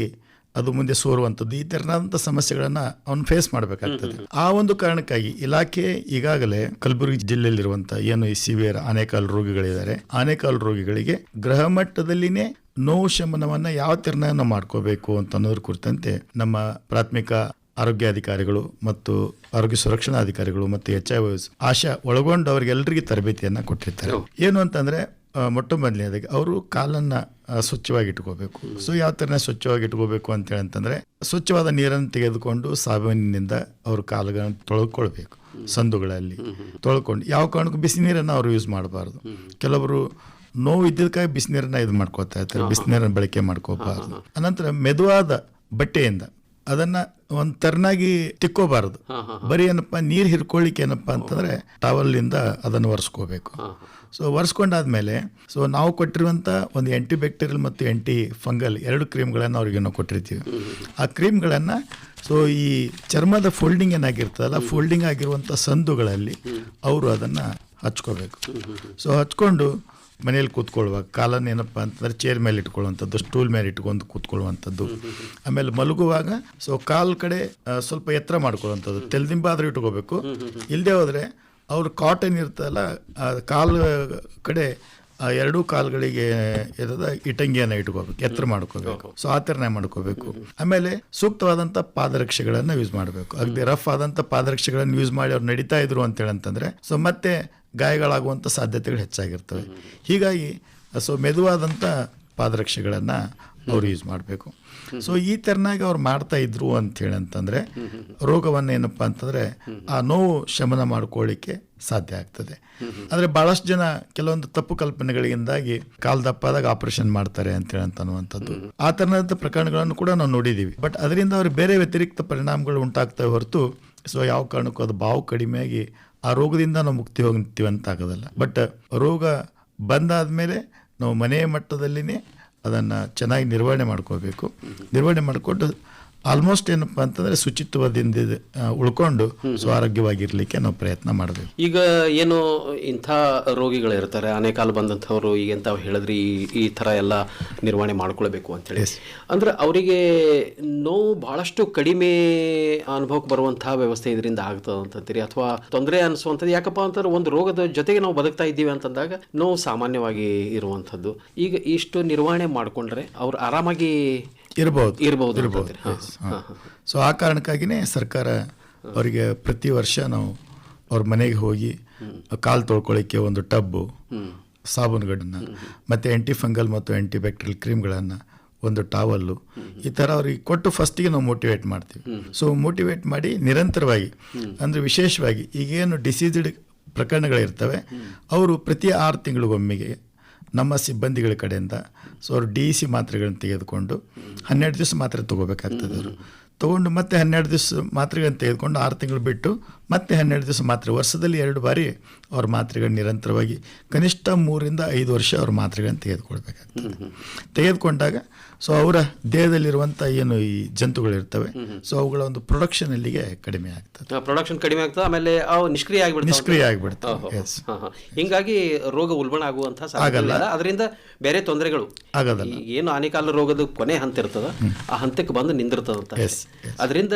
ಅದು ಮುಂದೆ ಸೋರುವಂಥದ್ದು. ಈ ತೆರನಾದಂಥ ಸಮಸ್ಯೆಗಳನ್ನು ಅವನು ಫೇಸ್ ಮಾಡಬೇಕಾಗ್ತದೆ. ಆ ಒಂದು ಕಾರಣಕ್ಕಾಗಿ ಇಲಾಖೆ ಈಗಾಗಲೇ ಕಲಬುರಗಿ ಜಿಲ್ಲೆಯಲ್ಲಿರುವಂಥ ಏನು ಈ ಸಿವಿಯರ್ ಆನೆಕಾಲ್ ರೋಗಿಗಳಿದ್ದಾರೆ. ಆನೆಕಾಲು ರೋಗಿಗಳಿಗೆ ಗೃಹ ಮಟ್ಟದಲ್ಲಿನೇ ನೋವು ಶಮನವನ್ನು ಯಾವ ತೆರನ ಮಾಡ್ಕೋಬೇಕು ಅಂತ ಅನ್ನೋದ್ರ ಕುರಿತಂತೆ ನಮ್ಮ ಪ್ರಾಥಮಿಕ ಆರೋಗ್ಯಾಧಿಕಾರಿಗಳು ಮತ್ತು ಆರೋಗ್ಯ ಸುರಕ್ಷಣಾ ಅಧಿಕಾರಿಗಳು ಮತ್ತು ಎಚ್ ಐ ಆಶಾ ಒಳಗೊಂಡು ಅವರಿಗೆಲ್ಲರಿಗೆ ತರಬೇತಿಯನ್ನು ಕೊಟ್ಟಿರ್ತಾರೆ. ಏನು ಅಂತಂದ್ರೆ ಮೊಟ್ಟ ಮೊದಲನೇದಾಗಿ ಅವರು ಕಾಲನ್ನ ಸ್ವಚ್ಛವಾಗಿ ಇಟ್ಕೋಬೇಕು ಸೊ ಯಾವ ಥರನೇ ಸ್ವಚ್ಛವಾಗಿ ಇಟ್ಕೋಬೇಕು ಅಂತೇಳಿ ಅಂತಂದರೆ ಸ್ವಚ್ಛವಾದ ನೀರನ್ನು ತೆಗೆದುಕೊಂಡು ಸಾಬೂನಿನಿಂದ ಅವರು ಕಾಲುಗಳನ್ನು ತೊಳ್ಕೊಳ್ಬೇಕು ಸಂದುಗಳಲ್ಲಿ. ತೊಳ್ಕೊಂಡು ಯಾವ ಕಾರಣಕ್ಕೂ ಬಿಸಿ ನೀರನ್ನು ಅವರು ಯೂಸ್ ಮಾಡಬಾರ್ದು. ಕೆಲವರು ನೋವು ಇದ್ದಕ್ಕಾಗಿ ಬಿಸಿನೀರನ್ನು ಇದು ಮಾಡ್ಕೋತಾ ಇರ್ತಾರೆ ಬಿಸಿನೀರನ್ನು ಬಳಕೆ ಮಾಡ್ಕೋಬಾರ್ದು ಅನಂತರ ಮೆದುವಾದ ಬಟ್ಟೆಯಿಂದ ಅದನ್ನ ಒಂದ್ ತರನಾಗಿ ತಿಕ್ಕೋಬಾರದು. ಬರೀ ಏನಪ್ಪ ನೀರು ಹಿರ್ಕೊಳ್ಳಿಕ್ಕೆ ಏನಪ್ಪ ಅಂತಂದ್ರೆ ಟವಲ್ಲಿಂದ ಅದನ್ನು ಒರೆಸ್ಕೋಬೇಕು. ಸೊ ಒರೆಸ್ಕೊಂಡಾದ್ಮೇಲೆ ಸೊ ನಾವು ಕೊಟ್ಟಿರುವಂಥ ಒಂದು ಆ್ಯಂಟಿ ಬ್ಯಾಕ್ಟೀರಿಯಲ್ ಮತ್ತು ಆ್ಯಂಟಿ ಫಂಗಲ್ ಎರಡು ಕ್ರೀಮ್ಗಳನ್ನು ಅವ್ರಿಗೆ ನಾವು ಕೊಟ್ಟಿರ್ತೀವಿ. ಆ ಕ್ರೀಮ್ಗಳನ್ನು ಸೊ ಈ ಚರ್ಮದ ಫೋಲ್ಡಿಂಗ್ ಏನಾಗಿರ್ತದಲ್ಲ, ಫೋಲ್ಡಿಂಗ್ ಆಗಿರುವಂಥ ಸಂದುಗಳಲ್ಲಿ ಅವರು ಅದನ್ನು ಹಚ್ಕೋಬೇಕು. ಸೊ ಹಚ್ಕೊಂಡು ಮನೇಲಿ ಕೂತ್ಕೊಳ್ಳುವಾಗ, ಕಾಲನ್ನು ಏನಪ್ಪ ಅಂತಂದ್ರೆ ಚೇರ್ ಮೇಲೆ ಇಟ್ಕೊಳ್ಳುವಂಥದ್ದು ಸ್ಟೂಲ್ ಮೇಲೆ ಇಟ್ಕೊಂಡು ಕೂತ್ಕೊಳ್ಳುವಂಥದ್ದು. ಆಮೇಲೆ ಮಲಗುವಾಗ ಸೊ ಕಾಲು ಕಡೆ ಸ್ವಲ್ಪ ಎತ್ತರ ಮಾಡ್ಕೊಳ್ಳುವಂಥದ್ದು. ತೆಲ್ದಿಂಬ ಆದ್ರೂ ಇಟ್ಕೋಬೇಕು. ಇಲ್ಲದೆ ಹೋದ್ರೆ ಅವ್ರು ಕಾಟನ್ ಇರ್ತಲ್ಲ ಆ ಕಾಲು ಕಡೆ ಆ ಎರಡೂ ಕಾಲುಗಳಿಗೆ ಇರದ ಇಟಂಗಿಯನ್ನು ಇಟ್ಕೋಬೇಕು ಎತ್ತರ ಮಾಡ್ಕೋಬೇಕು ಸೊ ಆಚರಣೆ ಮಾಡ್ಕೋಬೇಕು. ಆಮೇಲೆ ಸೂಕ್ತವಾದಂಥ ಪಾದರಕ್ಷೆಗಳನ್ನು ಯೂಸ್ ಮಾಡಬೇಕು. ಅಗದಿ ರಫ್ ಆದಂಥ ಪಾದರಕ್ಷೆಗಳನ್ನು ಯೂಸ್ ಮಾಡಿ ಅವ್ರು ನಡೀತಾ ಇದ್ರು ಅಂತೇಳಿ ಅಂತಂದ್ರೆ ಸೊ ಮತ್ತೆ ಗಾಯಗಳಾಗುವಂಥ ಸಾಧ್ಯತೆಗಳು ಹೆಚ್ಚಾಗಿರ್ತವೆ. ಹೀಗಾಗಿ ಸೊ ಮೆದುವಾದಂಥ ಪಾದರಕ್ಷೆಗಳನ್ನು ಅವರು ಯೂಸ್ ಮಾಡಬೇಕು. ಸೊ ಈ ಥರನಾಗಿ ಅವ್ರು ಮಾಡ್ತಾ ಇದ್ರು ಅಂತ ಹೇಳಿ ಅಂತಂದರೆ, ರೋಗವನ್ನು ಏನಪ್ಪ ಅಂತಂದರೆ, ಆ ನೋವು ಶಮನ ಮಾಡ್ಕೊಳ್ಳಿಕ್ಕೆ ಸಾಧ್ಯ ಆಗ್ತದೆ. ಆದರೆ ಭಾಳಷ್ಟು ಜನ ಕೆಲವೊಂದು ತಪ್ಪು ಕಲ್ಪನೆಗಳಿಂದಾಗಿ ಕಾಲ್ ದಪ್ಪಾದಾಗ ಆಪರೇಷನ್ ಮಾಡ್ತಾರೆ ಅಂತೇಳಿ ಅಂತ ಅನ್ನುವಂಥದ್ದು. ಆ ಥರದ ಪ್ರಕರಣಗಳನ್ನು ಕೂಡ ನಾವು ನೋಡಿದ್ದೀವಿ ಬಟ್ ಅದರಿಂದ ಅವ್ರು ಬೇರೆ ವ್ಯತಿರಿಕ್ತ ಪರಿಣಾಮಗಳು ಉಂಟಾಗ್ತವೆ ಹೊರತು, ಸೊ, ಯಾವ ಕಾರಣಕ್ಕೂ ಅದು ಬಾವು ಕಡಿಮೆಯಾಗಿ ಆ ರೋಗದಿಂದ ನಾವು ಮುಕ್ತಿ ಹೋಗ್ತೀವಿ ಅಂತ ಆಗೋದಲ್ಲ. ಬಟ್ ರೋಗ ಬಂದಾದಮೇಲೆ ನಾವು ಮನೆಯ ಮಟ್ಟದಲ್ಲಿನೇ ಅದನ್ನು ಚೆನ್ನಾಗಿ ನಿರ್ವಹಣೆ ಮಾಡ್ಕೋಬೇಕು. ನಿರ್ವಹಣೆ ಮಾಡಿಕೊಂಡು ಆಲ್ಮೋಸ್ಟ್ ಏನಪ್ಪ ಅಂತಂದ್ರೆ ಶುಚಿತ್ವದಿಂದ ಉಳ್ಕೊಂಡು ಸ್ವಾರೋಗ್ಯವಾಗಿರ್ಲಿಕ್ಕೆ ನಾವು ಪ್ರಯತ್ನ ಮಾಡಬೇಕು. ಈಗ ಏನು ಇಂಥ ರೋಗಿಗಳಿರ್ತಾರೆ ಅನೇಕಾಲ ಬಂದಂಥವ್ರು ಈಗ ಅಂತ ಹೇಳಿದ್ರಿ ಈ- ಈ ಥರ ಎಲ್ಲ ನಿರ್ವಹಣೆ ಮಾಡ್ಕೊಳ್ಬೇಕು ಅಂತೇಳಿ. ಅಂದ್ರೆ ಅವರಿಗೆ ನೋವು ಬಹಳಷ್ಟು ಕಡಿಮೆ ಅನುಭವಕ್ಕೆ ಬರುವಂತಹ ವ್ಯವಸ್ಥೆ ಇದರಿಂದ ಆಗ್ತದೆ ಅಂತಂತೀರಿ? ಅಥವಾ ತೊಂದರೆ ಅನಿಸುವಂಥದ್ದು ಯಾಕಪ್ಪ ಅಂತಂದ್ರೆ ಒಂದು ರೋಗದ ಜೊತೆಗೆ ನಾವು ಬದುಕ್ತಾ ಇದ್ದೀವಿ ಅಂತಂದಾಗ ನೋವು ಸಾಮಾನ್ಯವಾಗಿ ಇರುವಂಥದ್ದು. ಈಗ ಇಷ್ಟು ನಿರ್ವಹಣೆ ಮಾಡಿಕೊಂಡ್ರೆ ಅವ್ರು ಆರಾಮಾಗಿ ಇರಬಹುದು ಇರಬಹುದು. ಹಾ. ಸೊ ಆ ಕಾರಣಕ್ಕಾಗಿಯೇ ಸರ್ಕಾರ ಅವರಿಗೆ ಪ್ರತಿ ವರ್ಷ ನಾವು ಅವ್ರ ಮನೆಗೆ ಹೋಗಿ ಕಾಲು ತೊಳ್ಕೊಳ್ಳಿಕ್ಕೆ ಒಂದು ಟಬ್ಬು ಸಾಬೂನುಗಳನ್ನು ಮತ್ತು ಆ್ಯಂಟಿ ಫಂಗಲ್ ಮತ್ತು ಆ್ಯಂಟಿ ಬ್ಯಾಕ್ಟೀರಿಯಲ್ ಕ್ರೀಮ್ಗಳನ್ನು ಒಂದು ಟಾವಲ್ಲು ಈ ಥರ ಅವ್ರಿಗೆ ಕೊಟ್ಟು ಫಸ್ಟಿಗೆ ನಾವು ಮೋಟಿವೇಟ್ ಮಾಡ್ತೀವಿ. ಸೊ ಮೋಟಿವೇಟ್ ಮಾಡಿ ನಿರಂತರವಾಗಿ ಅಂದರೆ ವಿಶೇಷವಾಗಿ ಈಗೇನು ಡಿಸೀಸ್ಡ್ ಪ್ರಕರಣಗಳಿರ್ತವೆ ಅವರು ಪ್ರತಿ ಆರು ತಿಂಗಳಿಗೊಮ್ಮೆಗೆ ನಮ್ಮ ಸಿಬ್ಬಂದಿಗಳ ಕಡೆಯಿಂದ. ಸೊ ಅವರು ಡಿ ಸಿ ಮಾತ್ರೆಗಳನ್ನು ತೆಗೆದುಕೊಂಡು ಹನ್ನೆರಡು ದಿವಸ ಮಾತ್ರೆ ತೊಗೋಬೇಕಾಗ್ತದೆ ಅವರು. ತೊಗೊಂಡು ಮತ್ತೆ ಹನ್ನೆರಡು ದಿವಸ ಮಾತ್ರೆಗಳನ್ನು ತೆಗೆದುಕೊಂಡು ಆರು ತಿಂಗಳು ಬಿಟ್ಟು ಮತ್ತೆ ಹನ್ನೆರಡು ದಿವಸ ಮಾತ್ರೆ ವರ್ಷದಲ್ಲಿ ಎರಡು ಬಾರಿ ಅವ್ರ ಮಾತ್ರೆಗಳು ನಿರಂತರವಾಗಿ ಕನಿಷ್ಠ ಮೂರಿಂದ ಐದು ವರ್ಷ ಅವ್ರ ಮಾತ್ರೆಗಳನ್ನು ತೆಗೆದುಕೊಳ್ಬೇಕಾಗ್ತದೆ. ತೆಗೆದುಕೊಂಡಾಗ ಸೊ ಅವರ ದೇಹದಲ್ಲಿರುವಂಥ ಏನು ಈ ಜಂತುಗಳಿರ್ತವೆ ಸೊ ಅವುಗಳ ಒಂದು ಪ್ರೊಡಕ್ಷನ್ ಅಲ್ಲಿಗೆ ಕಡಿಮೆ ಆಗ್ತದೆ. ಪ್ರೊಡಕ್ಷನ್ ಕಡಿಮೆ ಆಗ್ತದೆ ಆಮೇಲೆ ಅವು ನಿಷ್ಕ್ರಿಯ ಆಗಿಬಿಡ್ತವೆ ನಿಷ್ಕ್ರಿಯ ಆಗಿಬಿಡ್ತವೆ. ಹಿಂಗಾಗಿ ರೋಗ ಉಲ್ಬಣ ಆಗುವಂತ ಅದರಿಂದ ಬೇರೆ ತೊಂದರೆಗಳು ಆಗೋದಲ್ಲ. ಏನು ಆನೆಕಾಲ ರೋಗದ ಕೊನೆ ಹಂತ ಇರ್ತದ ಆ ಹಂತಕ್ಕೆ ಬಂದು ನಿಂದಿರ್ತದಂತ ಅದರಿಂದ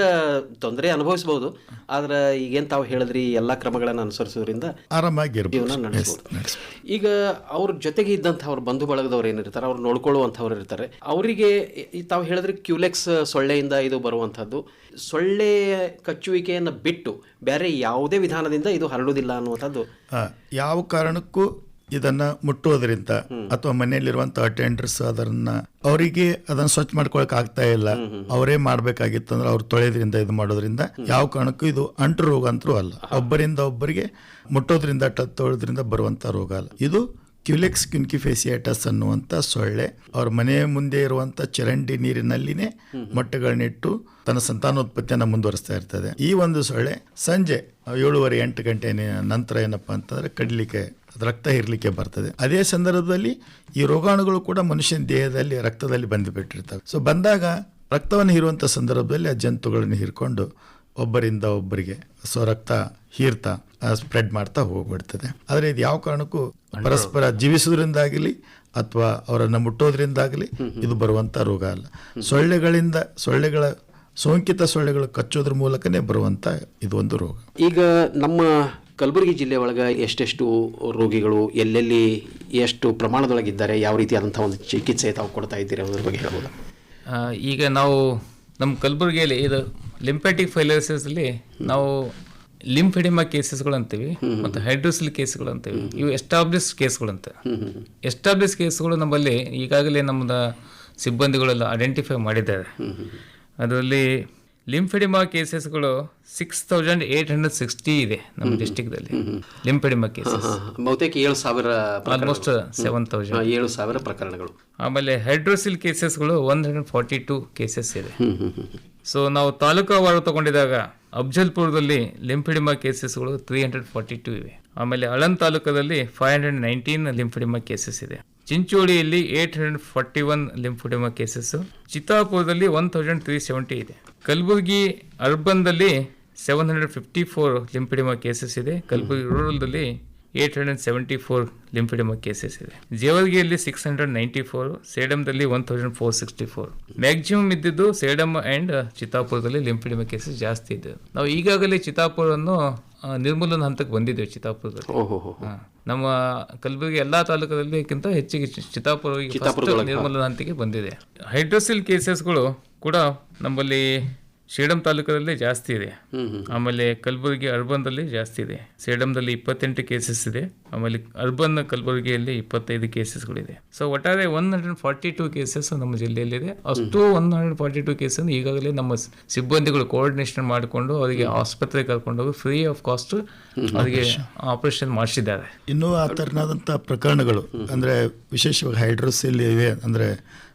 ತೊಂದರೆ ಅನುಭವಿಸಬಹುದು ಆದ್ರೆ ಈಗೇನ್ ತಾವು ಹೇಳಿದ್ರಿ ಎಲ್ಲಾ ಕ್ರಮಗಳನ್ನ ಅನುಸರಿಸೋದ್ರಿಂದ ಆರಾಮಾಗಿ ಜೀವನ ನಡೆಸಬಹುದು ಈಗ ಅವ್ರ ಜೊತೆಗೆ ಇದ್ದಂಥ ಅವ್ರ ಬಂಧು ಬಳಗದವ್ರು ಏನಿರ್ತಾರೆ ಅವ್ರು ನೋಡ್ಕೊಳ್ಳುವಂಥವ್ರು ಇರ್ತಾರೆ. ಅವರಿಗೆ ತಾವು ಹೇಳಿದ್ರೆ ಕ್ಯೂಲೆಕ್ಸ್ ಸೊಳ್ಳೆಯಿಂದ ಇದು ಬರುವಂಥದ್ದು ಸೊಳ್ಳೆ ಕಚ್ಚುವಿಕೆಯನ್ನು ಬಿಟ್ಟು ಬೇರೆ ಯಾವುದೇ ವಿಧಾನದಿಂದ ಇದು ಹರಡುವುದಿಲ್ಲ ಅನ್ನುವಂಥದ್ದು ಯಾವ ಕಾರಣಕ್ಕೂ ಇದನ್ನ ಮುಟ್ಟುವುದರಿಂದ ಅಥವಾ ಮನೆಯಲ್ಲಿರುವಂತ ಅಟೆಂಡರ್ಸ್ ಅದನ್ನ ಅವರಿಗೆ ಅದನ್ನ ಸ್ವಚ್ಛ ಮಾಡ್ಕೊಳಕ್ ಆಗ್ತಾ ಇಲ್ಲ. ಅವರೇ ಮಾಡ್ಬೇಕಾಗಿತ್ತಂದ್ರೆ ಅವ್ರು ತೊಳೆಯೋದ್ರಿಂದ ಇದು ಮಾಡೋದ್ರಿಂದ ಯಾವ ಕಾರಣಕ್ಕೂ ಇದು ಅಂಟು ರೋಗ ಅಂತೂ ಅಲ್ಲ. ಒಬ್ಬರಿಂದ ಒಬ್ಬರಿಗೆ ಮುಟ್ಟೋದ್ರಿಂದ ತೊಳೆದ್ರಿಂದ ಬರುವಂತ ರೋಗ ಅಲ್ಲ. ಇದು ಕ್ಯುಲೆಕ್ಸ್ ಕ್ಯುನ್ಕಿಫೇಸಿಯೇಟಸ್ ಅನ್ನುವಂಥ ಸೊಳ್ಳೆ. ಅವ್ರ ಮನೆ ಮುಂದೆ ಇರುವಂಥ ಚರಂಡಿ ನೀರಿನಲ್ಲಿನೇ ಮೊಟ್ಟೆಗಳನ್ನಿಟ್ಟು ತನ್ನ ಸಂತಾನೋತ್ಪತ್ತಿಯನ್ನು ಮುಂದುವರಿಸ್ತಾ ಇರ್ತದೆ. ಈ ಒಂದು ಸೊಳ್ಳೆ ಸಂಜೆ ಏಳುವರೆ ಎಂಟು ಗಂಟೆ ನಂತರ ಏನಪ್ಪಾ ಅಂತಂದ್ರೆ ಕಡ್ಲಿಕ್ಕೆ ರಕ್ತ ಇರಲಿಕ್ಕೆ ಬರ್ತದೆ. ಅದೇ ಸಂದರ್ಭದಲ್ಲಿ ಈ ರೋಗಾಣುಗಳು ಕೂಡ ಮನುಷ್ಯನ ದೇಹದಲ್ಲಿ ರಕ್ತದಲ್ಲಿ ಬಂದು ಬಿಟ್ಟಿರ್ತವೆ ಸೊ ಬಂದಾಗ ರಕ್ತವನ್ನು ಹೀರುವಂಥ ಸಂದರ್ಭದಲ್ಲಿ ಆ ಜಂತುಗಳನ್ನು ಹೀರ್ಕೊಂಡು ಒಬ್ಬರಿಂದ ಒಬ್ಬರಿಗೆ ಸೊ ರಕ್ತ ಹೀರ್ತಾ ಸ್ಪ್ರೆಡ್ ಮಾಡ್ತಾ ಹೋಗ್ಬಿಡ್ತದೆ. ಆದರೆ ಇದು ಯಾವ ಕಾರಣಕ್ಕೂ ಪರಸ್ಪರ ಜೀವಿಸೋದ್ರಿಂದಾಗಲಿ ಅಥವಾ ಅವರನ್ನು ಮುಟ್ಟೋದ್ರಿಂದಾಗಲಿ ಇದು ಬರುವಂಥ ರೋಗ ಅಲ್ಲ. ಸೊಳ್ಳೆಗಳಿಂದ ಸೊಳ್ಳೆಗಳ ಸೋಂಕಿತ ಸೊಳ್ಳೆಗಳು ಕಚ್ಚೋದ್ರ ಮೂಲಕನೇ ಬರುವಂಥ ಇದು ಒಂದು ರೋಗ. ಈಗ ನಮ್ಮ ಕಲಬುರಗಿ ಜಿಲ್ಲೆ ಒಳಗೆ ಎಷ್ಟೆಷ್ಟು ರೋಗಿಗಳು ಎಲ್ಲೆಲ್ಲಿ ಎಷ್ಟು ಪ್ರಮಾಣದೊಳಗಿದ್ದಾರೆ ಯಾವ ರೀತಿಯಾದಂಥ ಒಂದು ಚಿಕಿತ್ಸೆ ತಾವು ಕೊಡ್ತಾ ಇದ್ದೀರಿ ಅನ್ನೋದ್ರ ಬಗ್ಗೆ ಹೇಳ್ಬೋದು? ಈಗ ನಾವು ನಮ್ಮ ಕಲಬುರಗಿಯಲ್ಲಿ ಇದು ಲಿಂಪ್ಯಾಟಿಕ್ ಫೈಲೋಸಿಸಲ್ಲಿ ನಾವು ಲಿಂಫೆಡಿಮಾ ಕೇಸಸ್ಗಳು ಅಂತೀವಿ ಮತ್ತು ಹೈಡ್ರೋಸಿಲ್ ಕೇಸ್ಗಳು ಅಂತೀವಿ ಇವು ಎಸ್ಟಾಬ್ಲಿಷ್ ಕೇಸ್ಗಳು ಅಂತ ಎಸ್ಟಾಬ್ಲಿಷ್ ಕೇಸ್ಗಳು ನಮ್ಮಲ್ಲಿ ಈಗಾಗಲೇ ನಮ್ಮದ ಸಿಬ್ಬಂದಿಗಳೆಲ್ಲ ಐಡೆಂಟಿಫೈ ಮಾಡಿದ್ದಾರೆ. ಅದರಲ್ಲಿ ಲಿಂಫೆಡಿಮಾ ಕೇಸಸ್ಗಳು six thousand eight hundred sixty ಇದೆ ನಮ್ಮ ಡಿಸ್ಟಿಕ್ದಲ್ಲಿ ಲಿಂಫೆಡಿಮಾ ಕೇಸಸ್. ಬಹುತೇಕ ಏಳು ಸಾವಿರ. ಆಲ್ಮೋಸ್ಟ್ ಸೆವೆನ್ ತೌಸಂಡ್ ಏಳು ಸಾವಿರ ಪ್ರಕರಣಗಳು. ಆಮೇಲೆ hydrocele ಕೇಸಸ್ಗಳು one hundred forty two cases ಇದೆ. ಸೊ ನಾವು ತಾಲೂಕಾವಾರು ವಾರ ತಗೊಂಡಿದಾಗ ಅಫ್ಜಲ್ಪುರದಲ್ಲಿ ಲಿಂಫೆಡಿಮಾ ಕೇಸಸ್ಗಳು ತ್ರೀ ಹಂಡ್ರೆಡ್ ಫಾರ್ಟಿ ಟು ಇವೆ. ಆಮೇಲೆ ಅಳನ್ ತಾಲೂಕದಲ್ಲಿ five hundred nineteen lymphedema cases ಇದೆ. ಚಿಂಚೋಳಿಯಲ್ಲಿ eight hundred forty one lymphedema cases ಚಿತ್ತಾಪುರದಲ್ಲಿ one thousand three seventy ಇದೆ. Kalaburagi ಅರ್ಬನ್ದಲ್ಲಿ seven hundred fifty four lymphedema cases ಇದೆ. Kalaburagi ರೂರಲ್ದಲ್ಲಿ eight hundred seventy four lymphedema cases ಇದೆ. ಜೇವರ್ಗಿಯಲ್ಲಿ six hundred ninety four ಸೇಡಮ್ದಲ್ಲಿ one thousand four sixty four maximum ಇದ್ದಿದ್ದು Sedam and ಚಿತ್ತಾಪುರದಲ್ಲಿ ಲಿಂಪಿಡಿಮಾ cases ಜಾಸ್ತಿ ಇದೆ ನಾವು ಈಗಾಗಲೇ ಚಿತ್ತಾಪುರವನ್ನು ನಿರ್ಮೂಲನ ಹಂತಕ್ಕೆ ಬಂದಿದ್ದೇವೆ ಚಿತ್ತಾಪುರದಲ್ಲಿ. ನಮ್ಮ ಕಲಬುರಗಿ ಎಲ್ಲಾ ತಾಲೂಕದಲ್ಲಿಕ್ಕಿಂತ ಹೆಚ್ಚಿಗೆ ಚಿತ್ತಾಪುರ ನಿರ್ಮೂಲನ ಹಂತಕ್ಕೆ ಬಂದಿದೆ. ಹೈಡ್ರೋಸಿಲ್ ಕೇಸಸ್ಗಳು ಕೂಡ ನಮ್ಮಲ್ಲಿ ಸೇಡಂ ತಾಲೂಕಲ್ಲಿ ಜಾಸ್ತಿ ಇದೆ. ಆಮೇಲೆ ಕಲಬುರಗಿ ಅರ್ಬನ್ದಲ್ಲಿ ಜಾಸ್ತಿ ಇದೆ. ಸೇಡಂದಲ್ಲಿ ಇಪ್ಪತ್ತೆಂಟು ಕೇಸಸ್ ಇದೆ. ಆಮೇಲೆ ಅರ್ಬನ್ ಕಲಬುರಗಿಯಲ್ಲಿ ಇಪ್ಪತ್ತೈದು ಕೇಸಸ್ಗಳಿದೆ ಸೊ ಒಟ್ಟಾರೆ one hundred forty two cases ನಮ್ಮ ಜಿಲ್ಲೆಯಲ್ಲಿದೆ. ಅಷ್ಟು one hundred forty two case ಈಗಾಗಲೇ ನಮ್ಮ ಸಿಬ್ಬಂದಿಗಳು ಕೋಆರ್ಡಿನೇಷನ್ ಮಾಡಿಕೊಂಡು ಅವರಿಗೆ ಆಸ್ಪತ್ರೆಗೆ ಕರ್ಕೊಂಡು ಹೋಗಿ ಫ್ರೀ ಆಫ್ ಕಾಸ್ಟ್ ಅವರಿಗೆ ಆಪರೇಷನ್ ಮಾಡಿಸಿದ್ದಾರೆ. ಇನ್ನೂ ಆ ತರನಾದಂಥ ಪ್ರಕರಣಗಳು ಅಂದ್ರೆ ವಿಶೇಷವಾಗಿ ಹೈಡ್ರೋಸಿಲ್ ಇವೆ ಅಂದ್ರೆ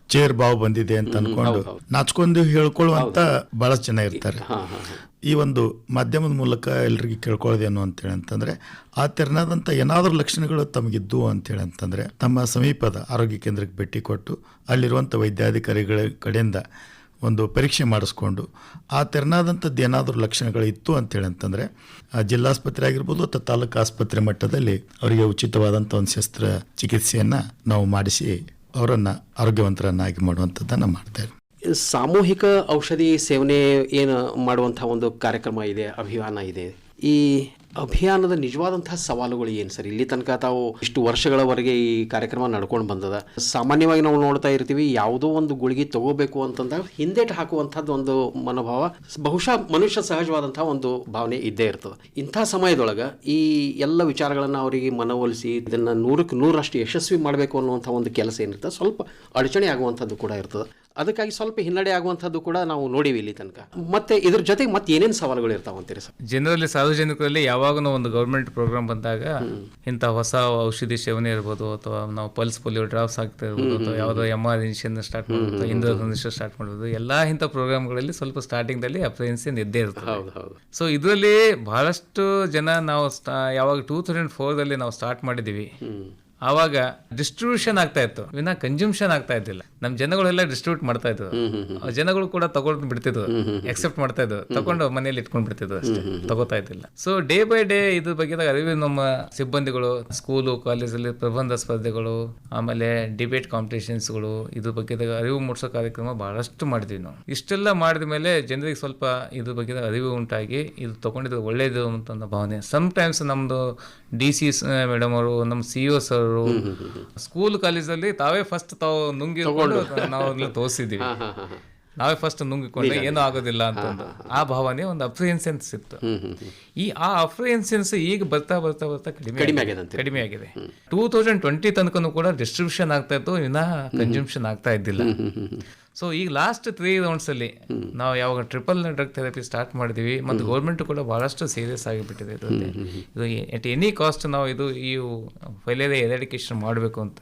ಚೇರ್ ಬಾವು ಬಂದಿದೆ ಅಂತ ಅನ್ಕೊಂಡು ನಾಚ್ಕೊಂಡು ಹೇಳ್ಕೊಳ್ಳುವಂತ ಬಹಳ ಜನ ಇರ್ತಾರೆ. ಈ ಒಂದು ಮಾಧ್ಯಮದ ಮೂಲಕ ಎಲ್ರಿಗೂ ಕೇಳ್ಕೊಳ್ಳೋದೇನು ಅಂತೇಳಿ ಅಂತಂದ್ರೆ ಆ ತೆರನಾದಂಥ ಏನಾದರೂ ಲಕ್ಷಣಗಳು ತಮಗಿದ್ದು ಅಂತೇಳಿ ಅಂತಂದ್ರೆ ತಮ್ಮ ಸಮೀಪದ ಆರೋಗ್ಯ ಕೇಂದ್ರಕ್ಕೆ ಭೇಟಿ ಕೊಟ್ಟು ಅಲ್ಲಿರುವಂಥ ವೈದ್ಯಾಧಿಕಾರಿಗಳ ಕಡೆಯಿಂದ ಒಂದು ಪರೀಕ್ಷೆ ಮಾಡಿಸ್ಕೊಂಡು ಆ ತೆರನಾದಂಥದ್ದು ಏನಾದರೂ ಲಕ್ಷಣಗಳು ಇತ್ತು ಅಂತೇಳಿ ಅಂತಂದರೆ ಜಿಲ್ಲಾಸ್ಪತ್ರೆ ಆಗಿರ್ಬೋದು ಅಥವಾ ತಾಲೂಕು ಆಸ್ಪತ್ರೆ ಮಟ್ಟದಲ್ಲಿ ಅವರಿಗೆ ಉಚಿತವಾದಂಥ ಒಂದು ಶಸ್ತ್ರ ಚಿಕಿತ್ಸೆಯನ್ನು ನಾವು ಮಾಡಿಸಿ ಅವರನ್ನು ಆರೋಗ್ಯವಂತರನ್ನಾಗಿ ಮಾಡುವಂಥದ್ದನ್ನು ಮಾಡ್ತೇವೆ ಸಾಮೂಹಿಕ ಔಷಧಿ ಸೇವನೆ ಏನು ಮಾಡುವಂಥ ಒಂದು ಕಾರ್ಯಕ್ರಮ ಇದೆ, ಅಭಿಯಾನ ಇದೆ. ಈ ಅಭಿಯಾನದ ನಿಜವಾದಂತಹ ಸವಾಲುಗಳು ಏನು ಸರ್? ಇಲ್ಲಿ ತನಕ ತಾವು ಇಷ್ಟು ವರ್ಷಗಳವರೆಗೆ ಈ ಕಾರ್ಯಕ್ರಮ ನಡ್ಕೊಂಡು ಬಂದದ. ಸಾಮಾನ್ಯವಾಗಿ ನಾವು ನೋಡ್ತಾ ಇರ್ತೀವಿ, ಯಾವುದೋ ಒಂದು ಗುಳಿಗೆ ತಗೋಬೇಕು ಅಂತಂದಾಗ ಹಿಂದೇಟು ಹಾಕುವಂಥದ್ದು ಒಂದು ಮನೋಭಾವ, ಬಹುಶಃ ಮನುಷ್ಯ ಸಹಜವಾದಂತಹ ಒಂದು ಭಾವನೆ ಇದ್ದೇ ಇರ್ತದೆ. ಇಂಥ ಸಮಯದೊಳಗೆ ಈ ಎಲ್ಲ ವಿಚಾರಗಳನ್ನು ಅವರಿಗೆ ಮನವೊಲಿಸಿ, ಇದನ್ನು ನೂರಕ್ಕೆ ನೂರಷ್ಟು ಯಶಸ್ವಿ ಮಾಡಬೇಕು ಅನ್ನುವಂಥ ಒಂದು ಕೆಲಸ ಏನಿರ್ತದೆ, ಸ್ವಲ್ಪ ಅಡಚಣೆ ಆಗುವಂಥದ್ದು ಕೂಡ ಇರ್ತದೆ. ಅದಕ್ಕಾಗಿ ಸ್ವಲ್ಪ ಹಿನ್ನಡೆ ಆಗುವಂಥದ್ದು ಕೂಡ ನಾವು ನೋಡಿವಿ ಇಲ್ಲಿ ತನಕ. ಮತ್ತೆ ಇದ್ರ ಜೊತೆಗೆ ಮತ್ತೆ ಏನೇನು ಸವಾಲುಗಳು ಇರ್ತಾವ ಅಂತೀರಿ ಸರ್? ಜನರಲ್ಲಿ ಸಾರ್ವಜನಿಕರಲ್ಲಿ ಯಾವಾಗ ಒಂದು ಗೌರ್ಮೆಂಟ್ ಪ್ರೋಗ್ರಾಮ್ ಬಂದಾಗ ಇಂಥ ಹೊಸ ಔಷಧಿ ಸೇವನೆ ಇರ್ಬೋದು ಅಥವಾ ನಾವು ಪಲ್ಸ್ ಪೋಲಿಯೋ ಡ್ರಾಪ್ಸ್ ಆಗ್ತಾ ಇರ್ಬೋದು ಅಥವಾ ಯಾವುದೋ ಎಂ ಆರ್ ಸ್ಟಾರ್ಟ್ ಮಾಡೋದು ಇಂದ್ರ ಸ್ಟಾರ್ಟ್ ಮಾಡೋದು ಎಲ್ಲಾ ಇಂಥ ಪ್ರೋಗ್ರಾಮ್ಗಳಲ್ಲಿ ಸ್ವಲ್ಪ ಸ್ಟಾರ್ಟಿಂಗ್ದಲ್ಲಿ ಅಪ್ರೆನ್ಸಿ ಇದ್ದೇ ಇರ್ತದೆ. ಸೊ ಇದರಲ್ಲಿ ಬಹಳಷ್ಟು ಜನ ನಾವು ಯಾವಾಗ ಟೂ ತೌಸಂಡ್ ಫೋರ್ದಲ್ಲಿ ನಾವು ಸ್ಟಾರ್ಟ್ ಮಾಡಿದ್ದೀವಿ. ಆವಾಗ ಡಿಸ್ಟ್ರಿಬ್ಯೂಷನ್ ಆಗ್ತಾ ಇತ್ತು. ವಿನ ಕನ್ಸ್ಯೂಮ್ಷನ್ ಆಗ್ತಾ ಇದ್ದಿಲ್ಲ. ನಮ್ ಜನಗಳೆಲ್ಲ ಡಿಸ್ಟ್ರಿಬ್ಯೂಟ್ ಮಾಡ್ತಾ ಇದ್ರು ಜನಗಳು ಕೂಡ ತಗೊಂಡು ಬಿಡ್ತಿದ್ರು ಎಕ್ಸೆಪ್ಟ್ ಮಾಡ್ತಾ ಇದ್ರು ತಗೊಂಡು ಮನೇಲಿ ಇಟ್ಕೊಂಡ್ ಬಿಡ್ತಿದ್ವು ಅಷ್ಟೇ. ತಗೋತಾ ಇದ್ದಿಲ್ಲ. ಸೊ ಡೇ ಬೈ ಡೇ ಇದ್ರ ಬಗ್ಗೆ ಅರಿವು ನಮ್ಮ ಸಿಬ್ಬಂದಿಗಳು ಸ್ಕೂಲು ಕಾಲೇಜಲ್ಲಿ ಪ್ರಬಂಧ ಸ್ಪರ್ಧೆಗಳು ಆಮೇಲೆ ಡಿಬೇಟ್ ಕಾಂಪಿಟೇಷನ್ಸ್ಗಳು ಇದ್ರ ಬಗ್ಗೆ ಅರಿವು ಮೂಡಿಸೋ ಕಾರ್ಯಕ್ರಮ ಬಹಳಷ್ಟು ಮಾಡಿದ್ವಿ ನಾವು. ಇಷ್ಟೆಲ್ಲ ಮಾಡಿದ ಮೇಲೆ ಜನರಿಗೆ ಸ್ವಲ್ಪ ಇದ್ರ ಬಗ್ಗೆ ಅರಿವು ಉಂಟಾಗಿ ಇದು ತಗೊಂಡಿದ್ದು ಒಳ್ಳೇದು ಅಂತ ಭಾವನೆ. ಸಮ್ ಟೈಮ್ಸ್ ನಮ್ದು ಡಿ ಸಿ ಮೇಡಮ್ ಅವರು ನಮ್ಮ ಸಿ ಒ ಸರ್ ಸ್ಕೂಲ್ ಕಾಲೇಜಲ್ಲಿ ತಾವೇ ಫಸ್ಟ್ ತಾವು ನುಂಗಿಕೊಂಡು ನಾವು ತೋರಿಸಿದ್ವಿ. ತೋರಿಸಿದ್ದೀವಿ ನಾವೇ ಫಸ್ಟ್ ನುಂಗಿಕೊಂಡ್ರೆ ಏನೂ ಆಗೋದಿಲ್ಲ ಅಂತ ಆ ಭಾವನೆ ಒಂದು ಅಫ್ರಿಯನ್ಸೆನ್ಸ್ ಇತ್ತು. ಈ ಆ ಅಫ್ರಿಯನ್ಸೆನ್ಸ್ ಈಗ ಬರ್ತಾ ಬರ್ತಾ ಬರ್ತಾ ಕಡಿಮೆ ಕಡಿಮೆ ಆಗಿದೆ. ಟೂ ತೌಸಂಡ್ ಟ್ವೆಂಟಿ ತನಕನೂ ಕೂಡ ಡಿಸ್ಟ್ರಿಬ್ಯೂಷನ್ ಆಗ್ತಾ ಇತ್ತು ಇನ್ನ ಕನ್ಸ್ಯೂಮ್ಷನ್ ಆಗ್ತಾ ಇದ್ದಿಲ್ಲ. ಸೊ ಈಗ ಲಾಸ್ಟ್ ತ್ರೀ ರೌಂಡ್ಸ್ ಅಲ್ಲಿ ನಾವು ಯಾವಾಗ ಟ್ರಿಪಲ್ ಡ್ರಗ್ ಥೆರಪಿ ಸ್ಟಾರ್ಟ್ ಮಾಡಿದೀವಿ ಮತ್ತು ಗೌರ್ಮೆಂಟ್ ಕೂಡ ಬಹಳಷ್ಟು ಸೀರಿಯಸ್ ಆಗಿಬಿಟ್ಟಿದೆ ಇದರಲ್ಲಿ ಇದು ಎಟ್ ಎನಿ ಕಾಸ್ಟ್ ನಾವು ಇದು ಈ ಫೈಲೇರಿಯಾ ಎರಾಡಿಕೇಶನ್ ಮಾಡಬೇಕು ಅಂತ.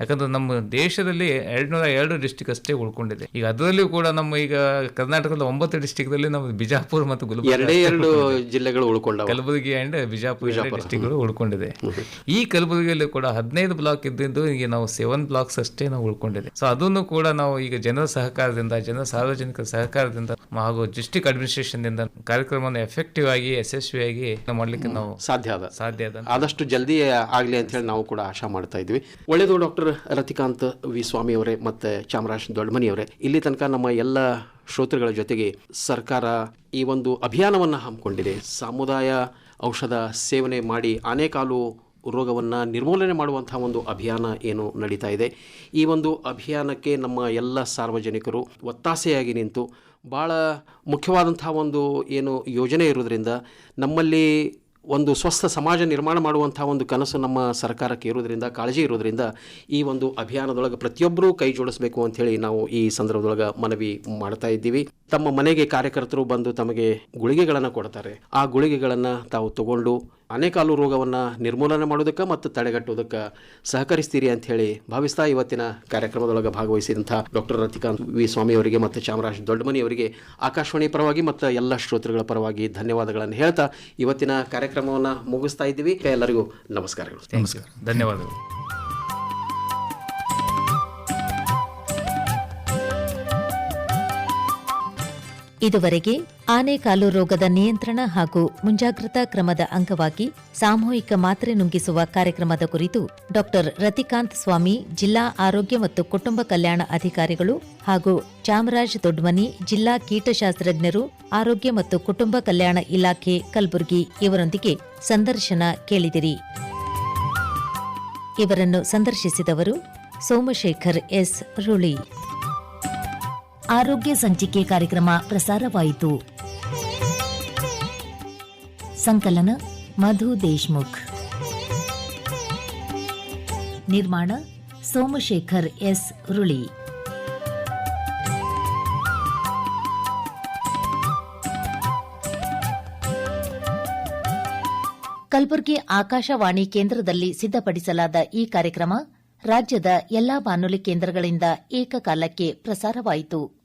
ಯಾಕಂದ್ರೆ ನಮ್ಮ ದೇಶದಲ್ಲಿ ಎರಡ್ನೂರ ಎರಡು ಡಿಸ್ಟಿಕ್ ಅಷ್ಟೇ ಉಳ್ಕೊಂಡಿದೆ. ಈಗ ಅದರಲ್ಲೂ ಕೂಡ ನಮ್ಮ ಈಗ ಕರ್ನಾಟಕದ ಒಂಬತ್ತು ಡಿಸ್ಟಿಕ್ದಲ್ಲಿ ನಮ್ಮ ಬಿಜಾಪುರ ಮತ್ತು ಗುಲ್ಬರ್ಗ ಎರಡೇ ಎರಡು ಜಿಲ್ಲೆಗಳು ಉಳ್ಕೊಂಡ ಕಲಬುರಗಿ ಅಂಡ್ ಬಿಜಾಪುರ ಡಿಸ್ಟಿಕ್ಗಳು ಉಳ್ಕೊಂಡಿದೆ. ಈ ಕಲಬುರಗಿಯಲ್ಲಿ ಕೂಡ ಹದಿನೈದು ಬ್ಲಾಕ್ ಇದ್ದಿದ್ದು ಈಗ ನಾವು ಸೆವೆನ್ ಬ್ಲಾಕ್ಸ್ ಅಷ್ಟೇ ನಾವು ಉಳ್ಕೊಂಡಿದೆ. ಸೊ ಅದನ್ನು ಕೂಡ ನಾವು ಈಗ ಜನರ ಸಹಕಾರದಿಂದ ಜನ ಸಾರ್ವಜನಿಕರ ಸಹಕಾರದಿಂದ ಹಾಗೂ ಡಿಸ್ಟಿಕ್ ಅಡ್ಮಿನಿಸ್ಟ್ರೇಷನ್ದಿಂದ ಕಾರ್ಯಕ್ರಮವನ್ನು ಎಫೆಕ್ಟಿವ್ ಆಗಿ ಯಶಸ್ವಿಯಾಗಿ ಮಾಡಲಿಕ್ಕೆ ನಾವು ಸಾಧ್ಯ ಅದ. ಸಾಧ್ಯ ಅದ ಆದಷ್ಟು ಜಲ್ದಿ ಆಗಲಿ ಅಂತ ಹೇಳಿ ನಾವು ಕೂಡ ಆಶಾ ಮಾಡ್ತಾ ಇದ್ವಿ. ಒಳ್ಳೆಯದು ಡಾಕ್ಟರ್ ರತಿಕಾಂತ್ ವಿ ಸ್ವಾಮಿ ಅವರೇ ಮತ್ತು ಚಾಮರಾಜ್ ದೊಡ್ಡಮನಿ ಅವರೇ. ಇಲ್ಲಿ ತನಕ ನಮ್ಮ ಎಲ್ಲ ಶ್ರೋತೃಗಳ ಜೊತೆಗೆ ಸರ್ಕಾರ ಈ ಒಂದು ಅಭಿಯಾನವನ್ನು ಹಮ್ಮಿಕೊಂಡಿದೆ. ಸಮುದಾಯ ಔಷಧ ಸೇವನೆ ಮಾಡಿ ಆನೆಕಾಲು ರೋಗವನ್ನು ನಿರ್ಮೂಲನೆ ಮಾಡುವಂಥ ಒಂದು ಅಭಿಯಾನ ಏನು ನಡೀತಾ ಇದೆ. ಈ ಒಂದು ಅಭಿಯಾನಕ್ಕೆ ನಮ್ಮ ಎಲ್ಲ ಸಾರ್ವಜನಿಕರು ಒತ್ತಾಸೆಯಾಗಿ ನಿಂತು ಭಾಳ ಮುಖ್ಯವಾದಂಥ ಒಂದು ಏನು ಯೋಜನೆ ಇರೋದರಿಂದ ನಮ್ಮಲ್ಲಿ ಒಂದು ಸ್ವಸ್ಥ ಸಮಾಜ ನಿರ್ಮಾಣ ಮಾಡುವಂಥ ಒಂದು ಕನಸು ನಮ್ಮ ಸರ್ಕಾರಕ್ಕೆ ಇರೋದ್ರಿಂದ ಕಾಳಜಿ ಇರೋದರಿಂದ ಈ ಒಂದು ಅಭಿಯಾನದೊಳಗೆ ಪ್ರತಿಯೊಬ್ಬರೂ ಕೈ ಜೋಡಿಸಬೇಕು ಅಂಥೇಳಿ ನಾವು ಈ ಸಂದರ್ಭದೊಳಗೆ ಮನವಿ ಮಾಡ್ತಾ ಇದ್ದೀವಿ. ತಮ್ಮ ಮನೆಗೆ ಕಾರ್ಯಕರ್ತರು ಬಂದು ತಮಗೆ ಗುಳಿಗೆಗಳನ್ನು ಕೊಡ್ತಾರೆ. ಆ ಗುಳಿಗೆಗಳನ್ನು ತಾವು ತಗೊಂಡು ಅನೇಕಾಲು ರೋಗವನ್ನು ನಿರ್ಮೂಲನೆ ಮಾಡೋದಕ್ಕೆ ಮತ್ತು ತಡೆಗಟ್ಟೋದಕ್ಕೆ ಸಹಕರಿಸ್ತೀರಿ ಅಂತ ಹೇಳಿ ಭಾವಿಸ್ತಾ ಇವತ್ತಿನ ಕಾರ್ಯಕ್ರಮದೊಳಗೆ ಭಾಗವಹಿಸಿದಂಥ ಡಾಕ್ಟರ್ ರತಿಕಾಂತ್ ವಿ ಸ್ವಾಮಿ ಅವರಿಗೆ ಮತ್ತು ಚಾಮರಾಜ್ ದೊಡ್ಡಮನಿ ಅವರಿಗೆ ಆಕಾಶವಾಣಿ ಪರವಾಗಿ ಮತ್ತು ಎಲ್ಲ ಶ್ರೋತೃಗಳ ಪರವಾಗಿ ಧನ್ಯವಾದಗಳನ್ನು ಹೇಳ್ತಾ ಇವತ್ತಿನ ಕಾರ್ಯಕ್ರಮವನ್ನು ಮುಗಿಸ್ತಾ ಇದ್ದೀವಿ. ಎಲ್ಲರಿಗೂ ನಮಸ್ಕಾರಗಳು. ನಮಸ್ಕಾರ. ಧನ್ಯವಾದಗಳು. ಇದುವರೆಗೆ ಆನೆಕಾಲು ರೋಗದ ನಿಯಂತ್ರಣ ಹಾಗೂ ಮುಂಜಾಗ್ರತಾ ಕ್ರಮದ ಅಂಗವಾಗಿ ಸಾಮೂಹಿಕ ಮಾತ್ರೆ ನುಂಗಿಸುವ ಕಾರ್ಯಕ್ರಮದ ಕುರಿತು ಡಾಕ್ಟರ್ ರತಿಕಾಂತ್ ಸ್ವಾಮಿ, ಜಿಲ್ಲಾ ಆರೋಗ್ಯ ಮತ್ತು ಕುಟುಂಬ ಕಲ್ಯಾಣ ಅಧಿಕಾರಿಗಳು ಹಾಗೂ ಚಾಮರಾಜ್ ದೊಡ್ಮನಿ, ಜಿಲ್ಲಾ ಕೀಟಶಾಸ್ತ್ರಜ್ಞರು, ಆರೋಗ್ಯ ಮತ್ತು ಕುಟುಂಬ ಕಲ್ಯಾಣ ಇಲಾಖೆ ಕಲಬುರಗಿ ಇವರೊಂದಿಗೆ ಸಂದರ್ಶನ ಕೇಳಿದಿರಿ. ಇವರನ್ನು ಸಂದರ್ಶಿಸಿದವರು ಸೋಮಶೇಖರ್ ಎಸ್. ರುಳಿ. ಆರೋಗ್ಯ ಸಂಚಿಕೆ ಕಾರ್ಯಕ್ರಮ ಪ್ರಸಾರವಾಯಿತು. ಸಂಕಲನ ಮಧು ದೇಶ್ಮುಖ್. ನಿರ್ಮಾಣ ಸೋಮಶೇಖರ್ ಎಸ್ ರುಳಿ. ಕಲಬುರಗಿ ಆಕಾಶವಾಣಿ ಕೇಂದ್ರದಲ್ಲಿ ಸಿದ್ಧಪಡಿಸಲಾದ ಈ ಕಾರ್ಯಕ್ರಮ ರಾಜ್ಯದ ಎಲ್ಲಾ ಬಾನುಲಿ ಕೇಂದ್ರಗಳಿಂದ ಏಕಕಾಲಕ್ಕೆ ಪ್ರಸಾರವಾಯಿತು.